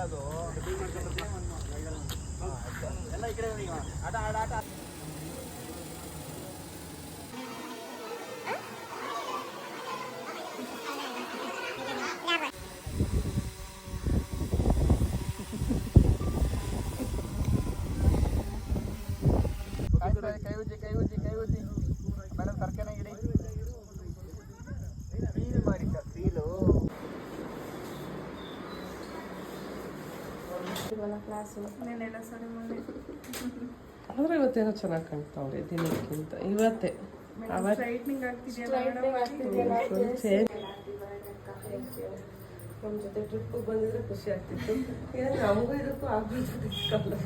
ಅದು. ಎಲ್ಲ ಈ ಕಡೆ ಆಟ ಆಟ. ಆದ್ರೆ ಇವತ್ತೇನೋ ಚೆನ್ನಾಗಿ ಕಾಣ್ತಾವ್ರೆ ದಿನಕ್ಕಿಂತ. ಇವತ್ತೇ. ಅವತ್ತು ನಮ್ಮ ಜೊತೆ ಟ್ರಿಪ್ ಬಂದಿದ್ರೆ ಖುಷಿ ಆಗ್ತಿತ್ತು. ಏನ್ ನಮಗೂ ಇದಕ್ಕೂ ಆಗ್ಬಿಟ್ಟಿಲ್ಲ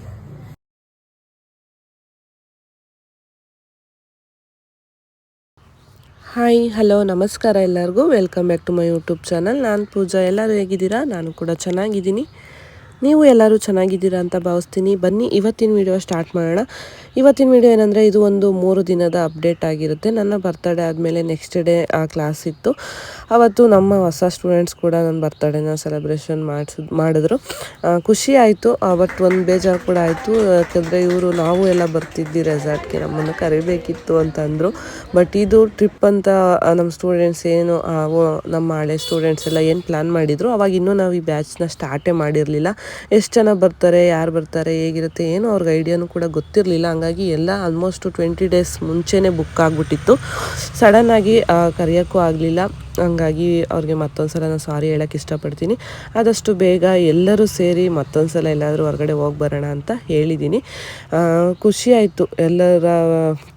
ಹಾಯ್ ಹಲೋ ನಮಸ್ಕಾರ ಎಲ್ಲರಿಗೂ. Welcome back to my YouTube channel ನಾನು ಪೂಜಾ. ಎಲ್ಲರೂ ಹೇಗಿದ್ದೀರಾ? ನಾನು ಕೂಡ ಚೆನ್ನಾಗಿದ್ದೀನಿ. ನೀವು ಎಲ್ಲರೂ ಚೆನ್ನಾಗಿದ್ದೀರಾ ಅಂತ ಭಾವಿಸ್ತೀನಿ. ಬನ್ನಿ, ಇವತ್ತಿನ ವಿಡಿಯೋ ಸ್ಟಾರ್ಟ್ ಮಾಡೋಣ. ಇವತ್ತಿನ ವಿಡಿಯೋ ಏನಂದರೆ, ಇದು ಒಂದು ಮೂರು ದಿನದ ಅಪ್ಡೇಟ್ ಆಗಿರುತ್ತೆ. ನನ್ನ ಬರ್ತಡೇ ಆದಮೇಲೆ ನೆಕ್ಸ್ಟ್ ಡೇ ಆ ಕ್ಲಾಸ್ ಇತ್ತು. ಅವತ್ತು ನಮ್ಮ ಹೊಸ ಸ್ಟೂಡೆಂಟ್ಸ್ ಕೂಡ ನನ್ನ ಬರ್ತಡೇನ ಸೆಲೆಬ್ರೇಷನ್ ಮಾಡಿಸ್, ಮಾಡಿದ್ರು. ಖುಷಿ ಆಯಿತು. ಬಟ್ ಒಂದು ಬೇಜಾರು ಕೂಡ ಆಯಿತು. ಯಾಕಂದರೆ ಇವರು ನಾವು ಎಲ್ಲ ಬರ್ತಿದ್ವಿ ರೆಸಾರ್ಟ್ಗೆ ನಮ್ಮನ್ನು ಕರಿಬೇಕಿತ್ತು ಅಂತಂದರು ಬಟ್ ಇದು ಟ್ರಿಪ್ ಅಂತ ನಮ್ಮ ಸ್ಟೂಡೆಂಟ್ಸ್ ಏನು ನಮ್ಮ ಹಳೆ ಸ್ಟೂಡೆಂಟ್ಸ್ ಎಲ್ಲ ಏನು ಪ್ಲ್ಯಾನ್ ಮಾಡಿದ್ರು, ಅವಾಗ ಇನ್ನೂ ನಾವು ಈ ಬ್ಯಾಚ್ನ ಸ್ಟಾರ್ಟೇ ಮಾಡಿರಲಿಲ್ಲ. ಎಷ್ಟು ಜನ ಬರ್ತಾರೆ, ಯಾರು ಬರ್ತಾರೆ, ಹೇಗಿರುತ್ತೆ, ಏನು ಅವ್ರಿಗೆ ಐಡಿಯಾನು ಕೂಡ ಗೊತ್ತಿರಲಿಲ್ಲ. ಹಂಗಾಗಿ ಎಲ್ಲ ಆಲ್ಮೋಸ್ಟ್ ಟ್ವೆಂಟಿ ಡೇಸ್ ಮುಂಚೆನೇ ಬುಕ್ ಆಗಿಬಿಟ್ಟಿತ್ತು. ಸಡನ್ನಾಗಿ ಕರೆಯೋಕ್ಕೂ ಆಗಲಿಲ್ಲ. ಹಂಗಾಗಿ ಅವ್ರಿಗೆ ಮತ್ತೊಂದು ಸಲ ನಾನು ಸಾರಿ ಹೇಳೋಕ್ಕೆ ಇಷ್ಟಪಡ್ತೀನಿ. ಆದಷ್ಟು ಬೇಗ ಎಲ್ಲರೂ ಸೇರಿ ಮತ್ತೊಂದು ಸಲ ಎಲ್ಲಾದರೂ ಹೊರಗಡೆ ಹೋಗಿ ಬರೋಣ ಅಂತ ಹೇಳಿದ್ದೀನಿ ಖುಷಿಯಾಯಿತು ಎಲ್ಲರ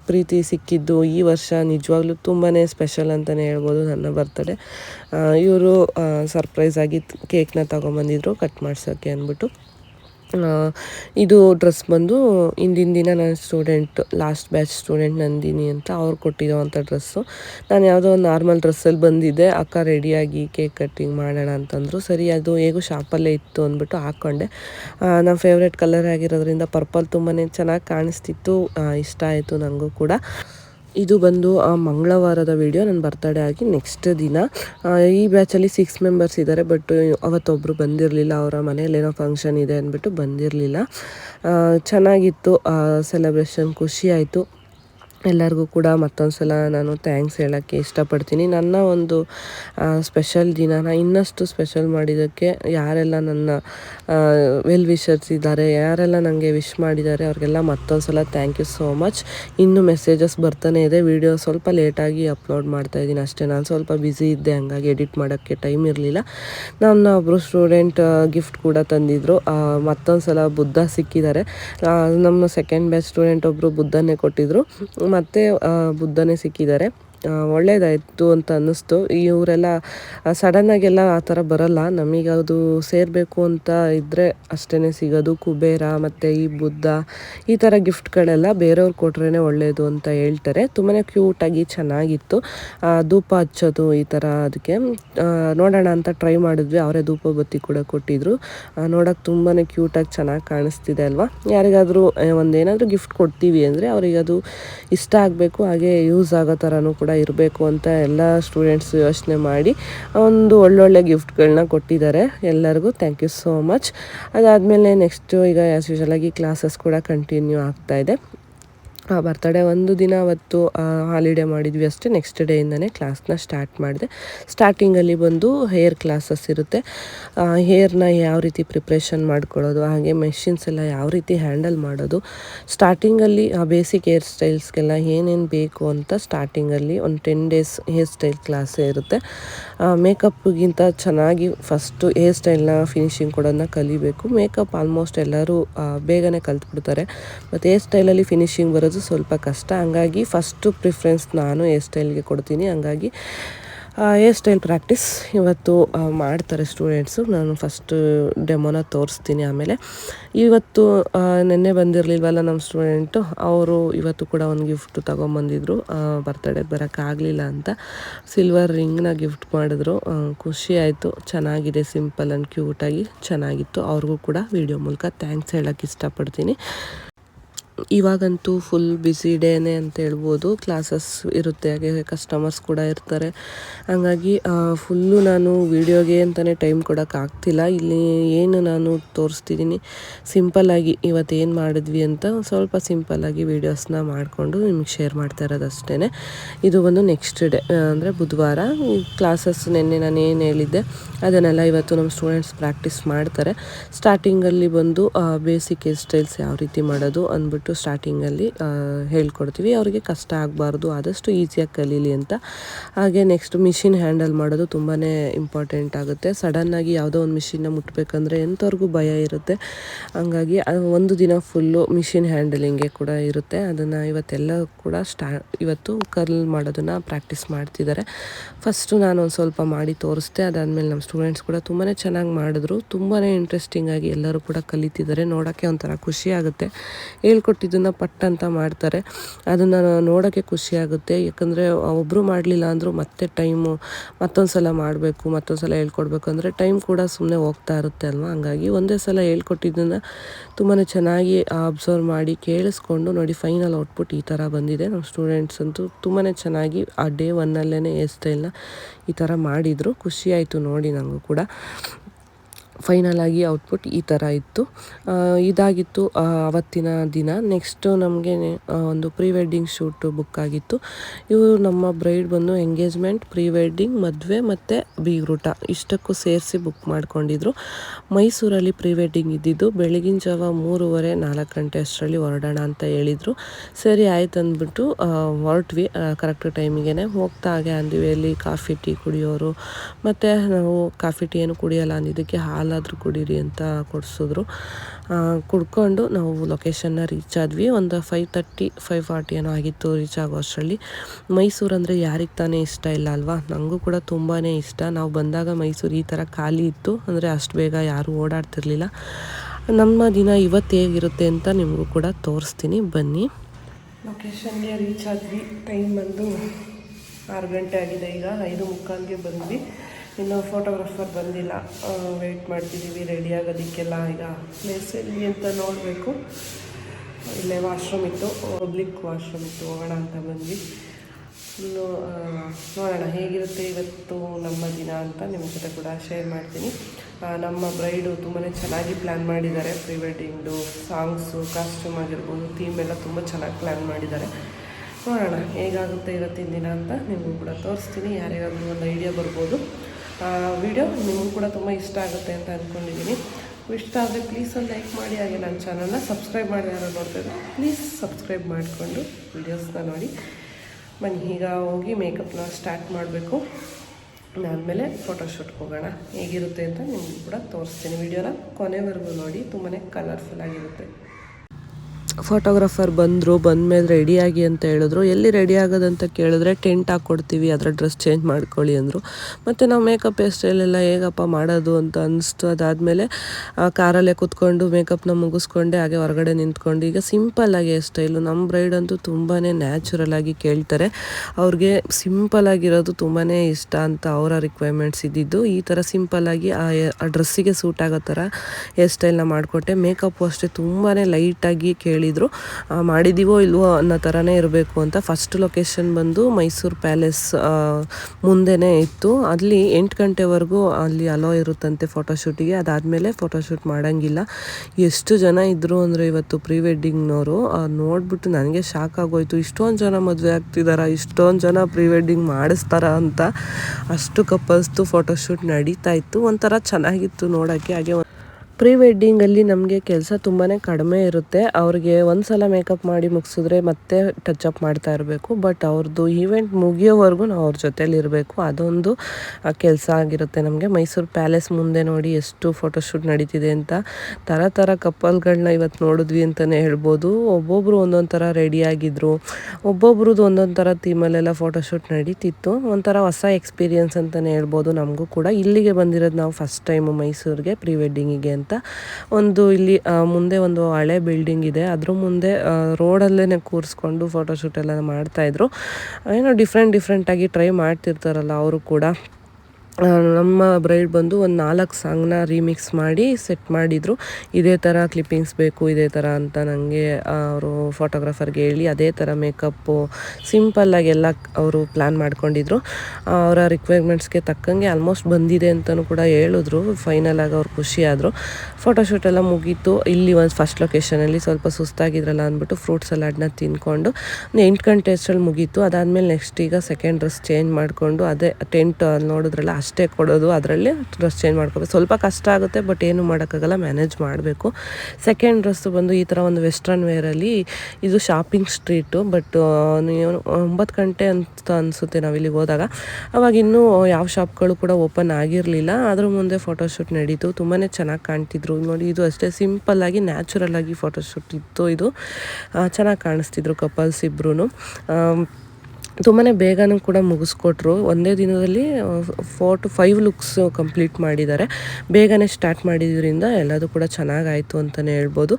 ಪ್ರೀತಿ ಸಿಕ್ಕಿದ್ದು ಈ ವರ್ಷ ನಿಜವಾಗ್ಲೂ ತುಂಬಾ ಸ್ಪೆಷಲ್ ಅಂತಲೇ ಹೇಳ್ಬೋದು ನನ್ನ ಬರ್ತಡೇ. ಇವರು ಸರ್ಪ್ರೈಸ್ ಆಗಿ ಕೇಕ್ನ ತೊಗೊಂಬಂದಿದ್ರು, ಕಟ್ ಮಾಡ್ಸೋಕ್ಕೆ ಅಂದ್ಬಿಟ್ಟು. ಇದು ಡ್ರೆಸ್ ಬಂದು ಹಿಂದಿನ ದಿನ ನನ್ನ student last batch student Nandini ಅಂತ ಅವ್ರು ಕೊಟ್ಟಿರೋವಂಥ ಡ್ರೆಸ್ಸು ನಾನು ಯಾವುದೋ ಒಂದು ನಾರ್ಮಲ್ ಡ್ರೆಸ್ಸಲ್ಲಿ ಬಂದಿದ್ದೆ, ಅಕ್ಕ ರೆಡಿಯಾಗಿ ಕೇಕ್ ಕಟ್ಟಿಂಗ್ ಮಾಡೋಣ ಅಂತಂದರು. ಸರಿ, ಅದು ಹೇಗೂ ಶಾಪಲ್ಲೇ ಇತ್ತು ಅಂದ್ಬಿಟ್ಟು ಹಾಕ್ಕೊಂಡೆ ನಮ್ಮ ಫೇವ್ರೆಟ್ ಕಲರ್ ಆಗಿರೋದ್ರಿಂದ ಪರ್ಪಲ್ ತುಂಬಾ ಚೆನ್ನಾಗಿ ಕಾಣಿಸ್ತಿತ್ತು. ಇಷ್ಟ ಆಯಿತು ನನಗೂ ಕೂಡ. ಇದು ಬಂದು ಆ ಮಂಗಳವಾರದ ವಿಡಿಯೋ ನನ್ನ ಬರ್ತಡೇ ಆಗಿ ನೆಕ್ಸ್ಟ್ ದಿನ. ಈ ಬ್ಯಾಚಲ್ಲಿ ಸಿಕ್ಸ್ ಮೆಂಬರ್ಸ್ ಇದ್ದಾರೆ ಬಟ್ ಅವತ್ತೊಬ್ಬರು ಬಂದಿರಲಿಲ್ಲ. ಅವರ ಮನೆಯಲ್ಲಿ ಏನೋ ಫಂಕ್ಷನ್ ಇದೆ ಅಂದ್ಬಿಟ್ಟು ಬಂದಿರಲಿಲ್ಲ. ಚೆನ್ನಾಗಿತ್ತು ಸೆಲೆಬ್ರೇಷನ್ ಖುಷಿ ಆಯಿತು. ಎಲ್ಲರಿಗೂ ಕೂಡ ಮತ್ತೊಂದು ಸಲ ನಾನು ಥ್ಯಾಂಕ್ಸ್ ಹೇಳೋಕ್ಕೆ ಇಷ್ಟಪಡ್ತೀನಿ. ನನ್ನ ಒಂದು ಸ್ಪೆಷಲ್ ದಿನನ ಇನ್ನಷ್ಟು ಸ್ಪೆಷಲ್ ಮಾಡಿದ್ದಕ್ಕೆ ಯಾರೆಲ್ಲ ನನ್ನ ವೆಲ್ ವಿಷರ್ಸ್ ಇದ್ದಾರೆ, ಯಾರೆಲ್ಲ ನನಗೆ ವಿಶ್ ಮಾಡಿದ್ದಾರೆ, ಅವ್ರಿಗೆಲ್ಲ ಮತ್ತೊಂದು ಸಲ ಥ್ಯಾಂಕ್ ಯು ಸೋ ಮಚ್ ಇನ್ನೂ ಮೆಸೇಜಸ್ ಬರ್ತಾನೆ ಇದೆ. ವಿಡಿಯೋ ಸ್ವಲ್ಪ ಲೇಟಾಗಿ ಅಪ್ಲೋಡ್ ಮಾಡ್ತಾ ಇದ್ದೀನಿ ಅಷ್ಟೇ. ನಾನು ಸ್ವಲ್ಪ ಬ್ಯುಸಿ ಇದ್ದೆ, ಹಂಗಾಗಿ ಎಡಿಟ್ ಮಾಡೋಕ್ಕೆ ಟೈಮ್ ಇರಲಿಲ್ಲ. ನನ್ನ ಒಬ್ಬರು ಸ್ಟೂಡೆಂಟ್ ಗಿಫ್ಟ್ ಕೂಡ ತಂದಿದ್ರು. ಮತ್ತೊಂದು ಸಲ ಬುದ್ಧ ಸಿಕ್ಕಿದ್ದಾರೆ. ನಮ್ಮ ಸೆಕೆಂಡ್ ಬ್ಯಾಚ್ ಸ್ಟೂಡೆಂಟ್ ಒಬ್ಬರು ಬುದ್ಧನೇ ಕೊಟ್ಟಿದ್ರು. ಮತ್ತು ಬುದ್ಧನೇ ಸಿಕ್ಕಿದ್ದಾರೆ. ಆ, ಒಳ್ಳೇದಾಯಿತು ಅಂತ ಅನ್ನಿಸ್ತು. ಇವರೆಲ್ಲ ಸಡನ್ನಾಗೆಲ್ಲ ಆ ಥರ ಬರಲ್ಲ. ನಮಗೆ ಅದು ಸೇರಬೇಕು ಅಂತ ಇದ್ದರೆ ಅಷ್ಟೇ ಸಿಗೋದು. ಕುಬೇರ ಮತ್ತು ಈ ಬುದ್ಧ ಈ ಥರ ಗಿಫ್ಟ್ಗಳೆಲ್ಲ ಬೇರೆಯವ್ರು ಕೊಟ್ರೇ ಒಳ್ಳೆಯದು ಅಂತ ಹೇಳ್ತಾರೆ. ತುಂಬಾ ಕ್ಯೂಟಾಗಿ ಚೆನ್ನಾಗಿತ್ತು. ಧೂಪ ಹಚ್ಚೋದು ಈ ಥರ ಅದಕ್ಕೆ. ನೋಡೋಣ ಅಂತ ಟ್ರೈ ಮಾಡಿದ್ವಿ. ಅವರೇ ಧೂಪ ಬತ್ತಿ ಕೂಡ ಕೊಟ್ಟಿದ್ರು. ನೋಡೋಕೆ ತುಂಬಾ ಕ್ಯೂಟಾಗಿ ಚೆನ್ನಾಗಿ ಕಾಣಿಸ್ತಿದೆ ಅಲ್ವಾ? ಯಾರಿಗಾದರೂ ಒಂದೇನಾದರೂ ಗಿಫ್ಟ್ ಕೊಡ್ತೀವಿ ಅಂದರೆ ಅವರಿಗೆ ಅದು ಇಷ್ಟ ಆಗಬೇಕು. ಹಾಗೆ ಯೂಸ್ ಆಗೋ ಥರನೂ ಕೂಡ ಇರಬೇಕು ಅಂತ ಎಲ್ಲ ಸ್ಟೂಡೆಂಟ್ಸ್ ಯೋಚನೆ ಮಾಡಿ ಒಂದು ಒಳ್ಳೊಳ್ಳೆ ಗಿಫ್ಟ್ಗಳನ್ನ ಕೊಟ್ಟಿದ್ದಾರೆ ಎಲ್ಲರಿಗೂ. ಥ್ಯಾಂಕ್ ಯು ಸೋ ಮಚ್ ಅದಾದಮೇಲೆ ನೆಕ್ಸ್ಟು ಈಗ ಆ್ಯಸ್ ಯೂಶಲಾಗಿ ಕ್ಲಾಸಸ್ ಕೂಡ ಕಂಟಿನ್ಯೂ ಆಗ್ತಾ ಇದೆ ಬರ್ತಡೇ ಒಂದು ದಿನ ಅವತ್ತು ಹಾಲಿಡೇ ಮಾಡಿದ್ವಿ ಅಷ್ಟೇ. ನೆಕ್ಸ್ಟ್ ಡೇಯಿಂದನೇ ಕ್ಲಾಸ್ನ ಸ್ಟಾರ್ಟ್ ಮಾಡಿದೆ. ಸ್ಟಾರ್ಟಿಂಗಲ್ಲಿ ಬಂದು ಹೇರ್ ಕ್ಲಾಸಸ್ ಇರುತ್ತೆ. ಹೇರ್ನ ಯಾವ ರೀತಿ ಪ್ರಿಪ್ರೇಷನ್ ಮಾಡ್ಕೊಳ್ಳೋದು ಹಾಗೆ ಮೆಷಿನ್ಸ್ ಎಲ್ಲ ಯಾವ ರೀತಿ ಹ್ಯಾಂಡಲ್ ಮಾಡೋದು. ಸ್ಟಾರ್ಟಿಂಗಲ್ಲಿ ಆ ಬೇಸಿಕ್ ಹೇರ್ ಸ್ಟೈಲ್ಸ್ಗೆಲ್ಲ ಏನೇನು ಬೇಕು ಅಂತ ಸ್ಟಾರ್ಟಿಂಗಲ್ಲಿ ಒಂದು ಟೆನ್ ಡೇಸ್ ಹೇರ್ ಸ್ಟೈಲ್ ಕ್ಲಾಸೇ ಇರುತ್ತೆ. ಮೇಕಪ್ಗಿಂತ ಚೆನ್ನಾಗಿ ಫಸ್ಟು ಹೇರ್ ಸ್ಟೈಲ್ನ ಫಿನಿಶಿಂಗ್ ಕೊಡೋದನ್ನ ಕಲಿಬೇಕು. ಮೇಕಪ್ ಆಲ್ಮೋಸ್ಟ್ ಎಲ್ಲರೂ ಆ, ಬೇಗನೆ ಕಲ್ತ್ಬಿಡ್ತಾರೆ. ಮತ್ತು ಹೇರ್ ಸ್ಟೈಲಲ್ಲಿ ಫಿನಿಶಿಂಗ್ ಬರೋದು ಸ್ವಲ್ಪ ಕಷ್ಟ. ಹಂಗಾಗಿ ಫಸ್ಟು ಪ್ರಿಫ್ರೆನ್ಸ್ ನಾನು ಹೇರ್ ಸ್ಟೈಲ್ಗೆ ಕೊಡ್ತೀನಿ. ಹಂಗಾಗಿ ಹೇರ್ ಸ್ಟೈಲ್ ಪ್ರಾಕ್ಟೀಸ್ ಇವತ್ತು ಮಾಡ್ತಾರೆ ಸ್ಟೂಡೆಂಟ್ಸು ನಾನು ಫಸ್ಟು ಡೆಮೋನ ತೋರಿಸ್ತೀನಿ ಆಮೇಲೆ. ಇವತ್ತು ನಿನ್ನೆ ಬಂದಿರಲಿಲ್ವಲ್ಲ ನಮ್ಮ ಸ್ಟೂಡೆಂಟು ಅವರು ಇವತ್ತು ಕೂಡ ಒಂದು ಗಿಫ್ಟ್ ತೊಗೊಂಬಂದಿದ್ರು. ಬರ್ತಡೇ ಬರೋಕ್ಕಾಗಲಿಲ್ಲ ಅಂತ. ಸಿಲ್ವರ್ ರಿಂಗ್ನ ಗಿಫ್ಟ್ ಮಾಡಿದ್ರು. ಖುಷಿ ಆಯಿತು. ಚೆನ್ನಾಗಿದೆ ಸಿಂಪಲ್ ಆ್ಯಂಡ್ ಕ್ಯೂಟಾಗಿ ಚೆನ್ನಾಗಿತ್ತು. ಅವ್ರಿಗೂ ಕೂಡ ವಿಡಿಯೋ ಮೂಲಕ ಥ್ಯಾಂಕ್ಸ್ ಹೇಳೋಕ್ಕೆ ಇಷ್ಟಪಡ್ತೀನಿ. ಇವಾಗಂತೂ ಫುಲ್ ಬ್ಯುಸಿ ಡೇನೆ ಅಂತ ಹೇಳ್ಬೋದು. ಕ್ಲಾಸಸ್ ಇರುತ್ತೆ, ಹಾಗೆ ಕಸ್ಟಮರ್ಸ್ ಕೂಡ ಇರ್ತಾರೆ. ಹಾಗಾಗಿ ಫುಲ್ಲು ನಾನು ವೀಡಿಯೋಗೆ ಅಂತಲೇ ಟೈಮ್ ಕೊಡೋಕ್ಕಾಗ್ತಿಲ್ಲ ಇಲ್ಲಿ ಏನು ನಾನು ತೋರಿಸ್ತಿದ್ದೀನಿ ಸಿಂಪಲ್ಲಾಗಿ ಇವತ್ತು ಏನು ಮಾಡಿದ್ವಿ ಅಂತ ಸ್ವಲ್ಪ ಸಿಂಪಲ್ಲಾಗಿ ವೀಡಿಯೋಸ್ನ ಮಾಡಿಕೊಂಡು ನಿಮ್ಗೆ ಶೇರ್ ಮಾಡ್ತಾ ಇರೋದು ಅಷ್ಟೇ ಇದು ಒಂದು ನೆಕ್ಸ್ಟ್ ಡೇ ಅಂದರೆ ಬುಧವಾರ. ಕ್ಲಾಸಸ್ ನಿನ್ನೆ ನಾನು ಏನು ಹೇಳಿದ್ದೆ, ಅದನ್ನೆಲ್ಲ ಇವತ್ತು ನಮ್ಮ ಸ್ಟೂಡೆಂಟ್ಸ್ ಪ್ರಾಕ್ಟೀಸ್ ಮಾಡ್ತಾರೆ. ಸ್ಟಾರ್ಟಿಂಗಲ್ಲಿ ಬಂದು ಬೇಸಿಕ್ ಹೇರ್ ಸ್ಟೈಲ್ಸ್ ಯಾವ ರೀತಿ ಮಾಡೋದು ಅಂದ್ಬಿಟ್ಟು ಸ್ಟಾರ್ಟಿಂಗಲ್ಲಿ ಹೇಳ್ಕೊಡ್ತೀವಿ. ಅವರಿಗೆ ಕಷ್ಟ ಆಗಬಾರ್ದು, ಆದಷ್ಟು ಈಸಿಯಾಗಿ ಕಲೀಲಿ ಅಂತ. ಹಾಗೆ ನೆಕ್ಸ್ಟ್ ಮಿಷಿನ್ ಹ್ಯಾಂಡಲ್ ಮಾಡೋದು ತುಂಬಾ ಇಂಪಾರ್ಟೆಂಟ್ ಆಗುತ್ತೆ. ಸಡನ್ನಾಗಿ ಯಾವುದೋ ಒಂದು ಮಿಷಿನ್ನ ಮುಟ್ಟಬೇಕಂದ್ರೆ ಎಂಥವ್ರಿಗೂ ಭಯ ಇರುತ್ತೆ. ಹಂಗಾಗಿ ಒಂದು ದಿನ ಫುಲ್ಲು ಮಿಷಿನ್ ಹ್ಯಾಂಡಲಿಂಗೇ ಕೂಡ ಇರುತ್ತೆ. ಅದನ್ನು ಇವತ್ತೆಲ್ಲ ಕೂಡ ಸ್ಟಾ ಇವತ್ತು ಕರ್ಲ್ ಮಾಡೋದನ್ನು ಪ್ರಾಕ್ಟೀಸ್ ಮಾಡ್ತಿದ್ದಾರೆ ಫಸ್ಟು ನಾನು ಒಂದು ಸ್ವಲ್ಪ ಮಾಡಿ ತೋರಿಸ್ದೆ. ಅದಾದಮೇಲೆ ನಮ್ಮ ಸ್ಟೂಡೆಂಟ್ಸ್ ಕೂಡ ತುಂಬಾ ಚೆನ್ನಾಗಿ ಮಾಡಿದ್ರು. ತುಂಬಾ ಇಂಟ್ರೆಸ್ಟಿಂಗಾಗಿ ಎಲ್ಲರೂ ಕೂಡ ಕಲಿತಿದ್ದಾರೆ ನೋಡೋಕ್ಕೆ ಒಂಥರ ಖುಷಿ ಆಗುತ್ತೆ. ಹೇಳ್ಕೊಟ್ಟಿದ್ದನ್ನು ಪಟ್ ಅಂತ ಮಾಡ್ತಾರೆ. ಅದನ್ನು ನೋಡೋಕ್ಕೆ ಖುಷಿಯಾಗುತ್ತೆ ಯಾಕಂದರೆ ಒಬ್ಬರು ಮಾಡಲಿಲ್ಲ ಅಂದರೂ ಮತ್ತೆ ಟೈಮು ಮತ್ತೊಂದು ಸಲ ಮಾಡಬೇಕು ಮತ್ತೊಂದು ಸಲ ಹೇಳ್ಕೊಡ್ಬೇಕು ಅಂದರೆ ಟೈಮ್ ಕೂಡ ಸುಮ್ಮನೆ ಹೋಗ್ತಾ ಇರುತ್ತೆ ಅಲ್ವಾ? ಹಂಗಾಗಿ ಒಂದೇ ಸಲ ಹೇಳ್ಕೊಟ್ಟಿದ್ದನ್ನು ತುಂಬಾ ಚೆನ್ನಾಗಿ ಅಬ್ಸರ್ವ್ ಮಾಡಿ ಕೇಳಿಸ್ಕೊಂಡು ನೋಡಿ ಫೈನಲ್ ಔಟ್ಪುಟ್ ಈ ಥರ ಬಂದಿದೆ. ನಮ್ಮ ಸ್ಟೂಡೆಂಟ್ಸ್ ಅಂತೂ ತುಂಬಾ ಚೆನ್ನಾಗಿ ಆ ಡೇ ಒನ್ನಲ್ಲೇ ಹೇರ್ ಈ ಥರ ಮಾಡಿದರು. ಖುಷಿಯಾಯಿತು ನೋಡಿ ನನಗೂ ಕೂಡ. ಫೈನಲ್ ಆಗಿ ಔಟ್ಪುಟ್ ಈ ಥರ ಇತ್ತು. ಇದಾಗಿತ್ತು ಅವತ್ತಿನ ದಿನ. ನೆಕ್ಸ್ಟು ನಮಗೆ ಒಂದು ಪ್ರೀ ವೆಡ್ಡಿಂಗ್ ಶೂಟು ಬುಕ್ ಆಗಿತ್ತು. ಇವರು ನಮ್ಮ ಬ್ರೈಡ್ ಬಂದು ಎಂಗೇಜ್ಮೆಂಟ್ ಪ್ರೀ ವೆಡ್ಡಿಂಗ್ ಮದುವೆ ಮತ್ತು ಬೀಗ್ರೂಟ ಇಷ್ಟಕ್ಕೂ ಸೇರಿಸಿ ಬುಕ್ ಮಾಡ್ಕೊಂಡಿದ್ರು. ಮೈಸೂರಲ್ಲಿ ಪ್ರೀ ವೆಡ್ಡಿಂಗ್ ಇದ್ದಿದ್ದು ಬೆಳಗಿನ ಜಾವ ಮೂರುವರೆ ನಾಲ್ಕು ಗಂಟೆ ಅಷ್ಟರಲ್ಲಿ ಹೊರಡೋಣ ಅಂತ ಹೇಳಿದರು. ಸರಿ, ಆಯ್ತು ಅಂದ್ಬಿಟ್ಟು ಹೊರಟ್ವಿ. ಕರೆಕ್ಟ್ ಟೈಮಿಗೆ ಹೋಗ್ತಾ ಹಾಗೆ ಅಂದಿವೆಯಲ್ಲಿ ಕಾಫಿ, ಟೀ ಕುಡಿಯೋರು, ಮತ್ತು ನಾವು ಕಾಫಿ, ಟೀ ಏನು ಕುಡಿಯೋಲ್ಲ ಅಂದಿದ್ದಕ್ಕೆ ಹಾಲಾದರೂ ಕುಡೀರಿ ಅಂತ ಕೊಡಿಸಿದ್ರು. ಕುಡ್ಕೊಂಡು ನಾವು ಲೊಕೇಶನ್ನ ರೀಚ್ ಆದ್ವಿ. ಒಂದು ಫೈವ್ ತರ್ಟಿ ಫೈವ್ ಫಾರ್ಟಿ ಏನೋ ಆಗಿತ್ತು ರೀಚ್ ಆಗೋ ಅಷ್ಟರಲ್ಲಿ ಮೈಸೂರು ಅಂದರೆ ಯಾರಿಗೆ ತಾನೇ ಇಷ್ಟ ಇಲ್ಲ ಅಲ್ವಾ? ನನಗೂ ಕೂಡ ತುಂಬಾ ಇಷ್ಟ. ನಾವು ಬಂದಾಗ ಮೈಸೂರು ಈ ಥರ ಖಾಲಿ ಇತ್ತು. ಅಂದರೆ ಅಷ್ಟು ಬೇಗ ಯಾರೂ ಓಡಾಡ್ತಿರ್ಲಿಲ್ಲ. ನಮ್ಮ ದಿನ ಇವತ್ತು ಹೇಗಿರುತ್ತೆ ಅಂತ ನಿಮಗೂ ಕೂಡ ತೋರಿಸ್ತೀನಿ. ಬನ್ನಿ. ಲೊಕೇಶನ್ಗೆ ರೀಚ್ ಆದ್ವಿ. ಟೈಮ್ ಬಂದು ಆರು ಗಂಟೆ ಆಗಿದೆ ಈಗ. ಐದು ಮುಕ್ಕಾಲ್ಗೆ ಬಂದ್ವಿ. ಇನ್ನು ಫೋಟೋಗ್ರಾಫರ್ ಬಂದಿಲ್ಲ. ವೆಯ್ಟ್ ಮಾಡ್ತಿದ್ದೀವಿ ರೆಡಿ ಆಗೋದಕ್ಕೆಲ್ಲ ಈಗ ಪ್ಲೇಸ್ ಎಲ್ಲಿ ಅಂತ ನೋಡಬೇಕು. ಇಲ್ಲೇ ವಾಶ್ರೂಮ್ ಇತ್ತು ಪಬ್ಲಿಕ್ ವಾಶ್ರೂಮ್ ಇತ್ತು, ಹೋಗೋಣ ಅಂತ ಬಂದ್ವಿ. ಇನ್ನು ನೋಡೋಣ ಹೇಗಿರುತ್ತೆ ಇವತ್ತು ನಮ್ಮ ದಿನ ಅಂತ ನಿಮ್ಮ ಜೊತೆ ಕೂಡ ಶೇರ್ ಮಾಡ್ತೀನಿ. ನಮ್ಮ ಬ್ರೈಡು ತುಂಬಾ ಚೆನ್ನಾಗಿ ಪ್ಲ್ಯಾನ್ ಮಾಡಿದ್ದಾರೆ. ಪ್ರೀ ವೆಡ್ಡಿಂಗ್ದು ಸಾಂಗ್ಸು ಕಾಸ್ಟ್ಯೂಮ್ ಆಗಿರ್ಬೋದು ಥೀಮ್ ಎಲ್ಲ ತುಂಬ ಚೆನ್ನಾಗಿ ಪ್ಲ್ಯಾನ್ ಮಾಡಿದ್ದಾರೆ. ನೋಡೋಣ ಹೇಗಾಗುತ್ತೆ ಇವತ್ತಿನ ದಿನ ಅಂತ ನಿಮಗೂ ಕೂಡ ತೋರಿಸ್ತೀನಿ. ಯಾರಿಗಾದ್ರೂ ಒಂದು ಐಡಿಯಾ ಬರ್ಬೋದು. ವಿಡಿಯೋ ನಿಮಗೂ ಕೂಡ ತುಂಬ ಇಷ್ಟ ಆಗುತ್ತೆ ಅಂತ ಅಂದ್ಕೊಂಡಿದ್ದೀನಿ ಇಷ್ಟ ಆದರೆ ಪ್ಲೀಸ್ ಒಂದು ಲೈಕ್ ಮಾಡಿ, ಹಾಗೆ ನನ್ನ ಚಾನಲ್ನ ಸಬ್ಸ್ಕ್ರೈಬ್ ಮಾಡಿ ಯಾರು ನೋಡ್ತಾ ಇದ್ದಾರೆ ಪ್ಲೀಸ್ ಸಬ್ಸ್ಕ್ರೈಬ್ ಮಾಡಿಕೊಂಡು ವೀಡಿಯೋಸ್ನ ನೋಡಿ. ಬನ್ನಿ, ಈಗ ಹೋಗಿ ಮೇಕಪ್ನ ಸ್ಟಾರ್ಟ್ ಮಾಡಬೇಕು. ಆದಮೇಲೆ ಫೋಟೋಶೂಟ್ಗೆ ಹೋಗೋಣ. ಹೇಗಿರುತ್ತೆ ಅಂತ ನಿಮಗೂ ಕೂಡ ತೋರಿಸ್ತೀನಿ. ವಿಡಿಯೋನ ಕೊನೆವರೆಗೂ ನೋಡಿ ತುಂಬಾ ಕಲರ್ಫುಲ್ ಆಗಿರುತ್ತೆ. ಫೋಟೋಗ್ರಾಫರ್ ಬಂದರು, ಬಂದಮೇಲೆ ರೆಡಿಯಾಗಿ ಅಂತ ಹೇಳಿದ್ರು. ಎಲ್ಲಿ ರೆಡಿ ಆಗೋದಂತ ಕೇಳಿದ್ರೆ ಟೆಂಟ್ ಹಾಕ್ಕೊಡ್ತೀವಿ, ಅದರ ಡ್ರೆಸ್ ಚೇಂಜ್ ಮಾಡ್ಕೊಳ್ಳಿ ಅಂದರು. ಮತ್ತು ನಾವು ಮೇಕಪ್ ಹೇರ್ ಸ್ಟೈಲ್ ಎಲ್ಲ ಹೇಗಪ್ಪ ಮಾಡೋದು ಅಂತ ಅನ್ನಿಸ್ತು ಅದಾದಮೇಲೆ ಕಾರಲ್ಲೇ ಕೂತ್ಕೊಂಡು ಮೇಕಪ್ನ ಮುಗಿಸ್ಕೊಂಡೆ, ಹಾಗೆ ಹೊರಗಡೆ ನಿಂತ್ಕೊಂಡು. ಈಗ ಸಿಂಪಲ್ಲಾಗಿ ಹೇರ್ ಸ್ಟೈಲು ನಮ್ಮ ಬ್ರೈಡ್ ಅಂತೂ ತುಂಬಾ ನ್ಯಾಚುರಲ್ ಆಗಿ ಕೇಳ್ತಾರೆ. ಅವ್ರಿಗೆ ಸಿಂಪಲ್ ಆಗಿರೋದು ತುಂಬಾ ಇಷ್ಟ ಅಂತ ಅವರ ರಿಕ್ವೈರ್ಮೆಂಟ್ಸ್ ಇದ್ದಿದ್ದು. ಈ ಥರ ಸಿಂಪಲ್ಲಾಗಿ ಆ ಡ್ರೆಸ್ಸಿಗೆ ಸೂಟ್ ಆಗೋ ಥರ ಹೇರ್ ಸ್ಟೈಲ್ನ ಮಾಡಿಕೊಟ್ಟೆ. ಮೇಕಪ್ಪು ಅಷ್ಟೇ ತುಂಬಾ ಲೈಟಾಗಿ ಕೇಳಿದರು ಮಾಡಿದ್ದೀವೋ ಇಲ್ವೋ ಅನ್ನೋ ಥರನೇ ಇರಬೇಕು ಅಂತ ಫಸ್ಟ್ ಲೊಕೇಶನ್ ಬಂದು ಮೈಸೂರು ಪ್ಯಾಲೇಸ್ ಮುಂದೆನೇ ಇತ್ತು. ಅಲ್ಲಿ ಎಂಟು ಗಂಟೆವರೆಗೂ ಅಲ್ಲಿ ಅಲೋ ಇರುತ್ತಂತೆ ಫೋಟೋಶೂಟಿಗೆ ಅದಾದಮೇಲೆ ಫೋಟೋಶೂಟ್ ಮಾಡೋಂಗಿಲ್ಲ. ಎಷ್ಟು ಜನ ಇದ್ದರು ಅಂದರೆ ಇವತ್ತು ಪ್ರೀ ವೆಡ್ಡಿಂಗ್ನವರು ನೋಡಿಬಿಟ್ಟು ನನಗೆ ಶಾಕ್ ಆಗೋಯ್ತು. ಇಷ್ಟೊಂದು ಜನ ಮದುವೆ ಆಗ್ತಿದಾರ? ಇಷ್ಟೊಂದು ಜನ ಪ್ರೀ ವೆಡ್ಡಿಂಗ್ ಮಾಡಿಸ್ತಾರ ಅಂತ ಅಷ್ಟು ಕಪಲ್ಸ್ದು ಫೋಟೋಶೂಟ್ ನಡೀತಾ ಇತ್ತು. ಒಂಥರ ಚೆನ್ನಾಗಿತ್ತು ನೋಡೋಕ್ಕೆ. ಹಾಗೆ ಪ್ರೀ ವೆಡ್ಡಿಂಗಲ್ಲಿ ನಮಗೆ ಕೆಲಸ ತುಂಬಾ ಕಡಿಮೆ ಇರುತ್ತೆ. ಅವ್ರಿಗೆ ಒಂದು ಸಲ ಮೇಕಪ್ ಮಾಡಿ ಮುಗಿಸಿದ್ರೆ ಮತ್ತೆ ಟಚ್ ಅಪ್ ಮಾಡ್ತಾ ಇರಬೇಕು. ಬಟ್ ಅವ್ರದ್ದು ಈವೆಂಟ್ ಮುಗಿಯೋವರೆಗೂ ನಾವು ಅವ್ರ ಜೊತೇಲಿ ಇರಬೇಕು. ಅದೊಂದು ಕೆಲಸ ಆಗಿರುತ್ತೆ ನಮಗೆ. ಮೈಸೂರು ಪ್ಯಾಲೇಸ್ ಮುಂದೆ ನೋಡಿ ಎಷ್ಟು ಫೋಟೋಶೂಟ್ ನಡೀತಿದೆ ಅಂತ ಥರ ಥರ ಕಪ್ಪಲ್ಗಳನ್ನ ಇವತ್ತು ನೋಡಿದ್ವಿ ಅಂತಲೇ ಹೇಳ್ಬೋದು. ಒಬ್ಬೊಬ್ಬರು ಒಂದೊಂದು ಥರ ರೆಡಿಯಾಗಿದ್ದರು ಒಬ್ಬೊಬ್ರದ್ದು ಒಂದೊಂದು ಥರ ಥೀಮಲ್ಲೆಲ್ಲ ಫೋಟೋಶೂಟ್ ನಡೀತಿತ್ತು. ಒಂಥರ ಹೊಸ ಎಕ್ಸ್ಪೀರಿಯನ್ಸ್ ಅಂತಲೇ ಹೇಳ್ಬೋದು ನಮಗೂ ಕೂಡ. ಇಲ್ಲಿಗೆ ಬಂದಿರೋದು ನಾವು ಫಸ್ಟ್ ಟೈಮು ಮೈಸೂರಿಗೆ ಪ್ರೀ ವೆಡ್ಡಿಂಗಿಗೆ ಅಂತ. ಒಂದು ಇಲ್ಲಿ ಮುಂದೆ ಒಂದು ಹಳೆ ಬಿಲ್ಡಿಂಗ್ ಇದೆ. ಅದ್ರ ಮುಂದೆ ರೋಡಲ್ಲೇ ಕೂರಿಸ್ಕೊಂಡು ಫೋಟೋಶೂಟ್ ಎಲ್ಲ ಮಾಡ್ತಾಯಿದ್ರು ಏನೋ ಡಿಫ್ರೆಂಟ್ ಡಿಫ್ರೆಂಟಾಗಿ ಟ್ರೈ ಮಾಡ್ತಿರ್ತಾರಲ್ಲ ಅವರು ಕೂಡ. ನಮ್ಮ ಬ್ರೈಡ್ ಬಂದು ಒಂದು ನಾಲ್ಕು ಸಾಂಗ್ನ ರೀಮಿಕ್ಸ್ ಮಾಡಿ ಸೆಟ್ ಮಾಡಿದರು. ಇದೇ ಥರ ಕ್ಲಿಪ್ಪಿಂಗ್ಸ್ ಬೇಕು, ಇದೇ ಥರ ಅಂತ ನನಗೆ ಅವರು ಫೋಟೋಗ್ರಾಫರ್ಗೆ ಹೇಳಿ ಅದೇ ಥರ ಮೇಕಪ್ಪು ಸಿಂಪಲ್ಲಾಗಿ ಎಲ್ಲ ಅವರು ಪ್ಲ್ಯಾನ್ ಮಾಡ್ಕೊಂಡಿದ್ರು. ಅವರ ರಿಕ್ವೈರ್ಮೆಂಟ್ಸ್ಗೆ ತಕ್ಕಂಗೆ ಆಲ್ಮೋಸ್ಟ್ ಬಂದಿದೆ ಅಂತಲೂ ಕೂಡ ಹೇಳಿದ್ರು. ಫೈನಲ್ ಆಗಿ ಅವ್ರು ಖುಷಿಯಾದರು ಫೋಟೋಶೂಟ್ ಎಲ್ಲ ಮುಗೀತು. ಇಲ್ಲಿ ಒಂದು ಫಸ್ಟ್ ಲೊಕೇಶನಲ್ಲಿ ಸ್ವಲ್ಪ ಸುಸ್ತಾಗಿದ್ರಲ್ಲ ಅಂದ್ಬಿಟ್ಟು ಫ್ರೂಟ್ ಸಲಾಡ್ನ ತಿನ್ಕೊಂಡು ಒಂದು ಎಂಟು ಗಂಟೆ ಅಷ್ಟರಲ್ಲಿ ಮುಗೀತು. ಅದಾದಮೇಲೆ ನೆಕ್ಸ್ಟ್ ಈಗ ಸೆಕೆಂಡ್ ಡ್ರೆಸ್ ಚೇಂಜ್ ಮಾಡಿಕೊಂಡು ಅದೇ ಟೆಂಟ್ ನೋಡಿದ್ರಲ್ಲ ಅಷ್ಟೇ ಕೊಡೋದು, ಅದರಲ್ಲಿ ಡ್ರೆಸ್ ಚೇಂಜ್ ಮಾಡ್ಕೋಬೇಕು. ಸ್ವಲ್ಪ ಕಷ್ಟ ಆಗುತ್ತೆ ಬಟ್ ಏನು ಮಾಡೋಕ್ಕಾಗಲ್ಲ ಮ್ಯಾನೇಜ್ ಮಾಡಬೇಕು. ಸೆಕೆಂಡ್ ಡ್ರೆಸ್ಸು ಬಂದು ಈ ಥರ ಒಂದು ವೆಸ್ಟರ್ನ್ ವೇರಲ್ಲಿ ಇದು ಶಾಪಿಂಗ್ ಸ್ಟ್ರೀಟು ಬಟ್ ಒಂಬತ್ತು ಗಂಟೆ ಅಂತ ಅನಿಸುತ್ತೆ ನಾವು ಇಲ್ಲಿಗೆ ಹೋದಾಗ. ಅವಾಗ ಇನ್ನೂ ಯಾವ ಶಾಪ್ಗಳು ಕೂಡ ಓಪನ್ ಆಗಿರಲಿಲ್ಲ. ಅದ್ರ ಮುಂದೆ ಫೋಟೋಶೂಟ್ ನಡೀತು. ತುಂಬಾ ಚೆನ್ನಾಗಿ ಕಾಣ್ತಿದ್ರು. ನೋಡಿ, ಇದು ಅಷ್ಟೇ ಸಿಂಪಲ್ಲಾಗಿ ನ್ಯಾಚುರಲ್ ಆಗಿ ಫೋಟೋಶೂಟ್ ಇತ್ತು ಇದು. ಚೆನ್ನಾಗಿ ಕಾಣಿಸ್ತಿದ್ರು ಕಪಲ್ಸ್ ಇಬ್ಬರೂ ತುಂಬಾ ಬೇಗನೂ ಕೂಡ ಮುಗಿಸ್ಕೊಟ್ರು. ಒಂದೇ ದಿನದಲ್ಲಿ four to five looks complete ಮಾಡಿದ್ದಾರೆ. ಬೇಗನೆ ಸ್ಟಾರ್ಟ್ ಮಾಡಿದ್ರಿಂದ ಎಲ್ಲದೂ ಕೂಡ ಚೆನ್ನಾಗಾಯಿತು ಅಂತಲೇ ಹೇಳ್ಬೋದು.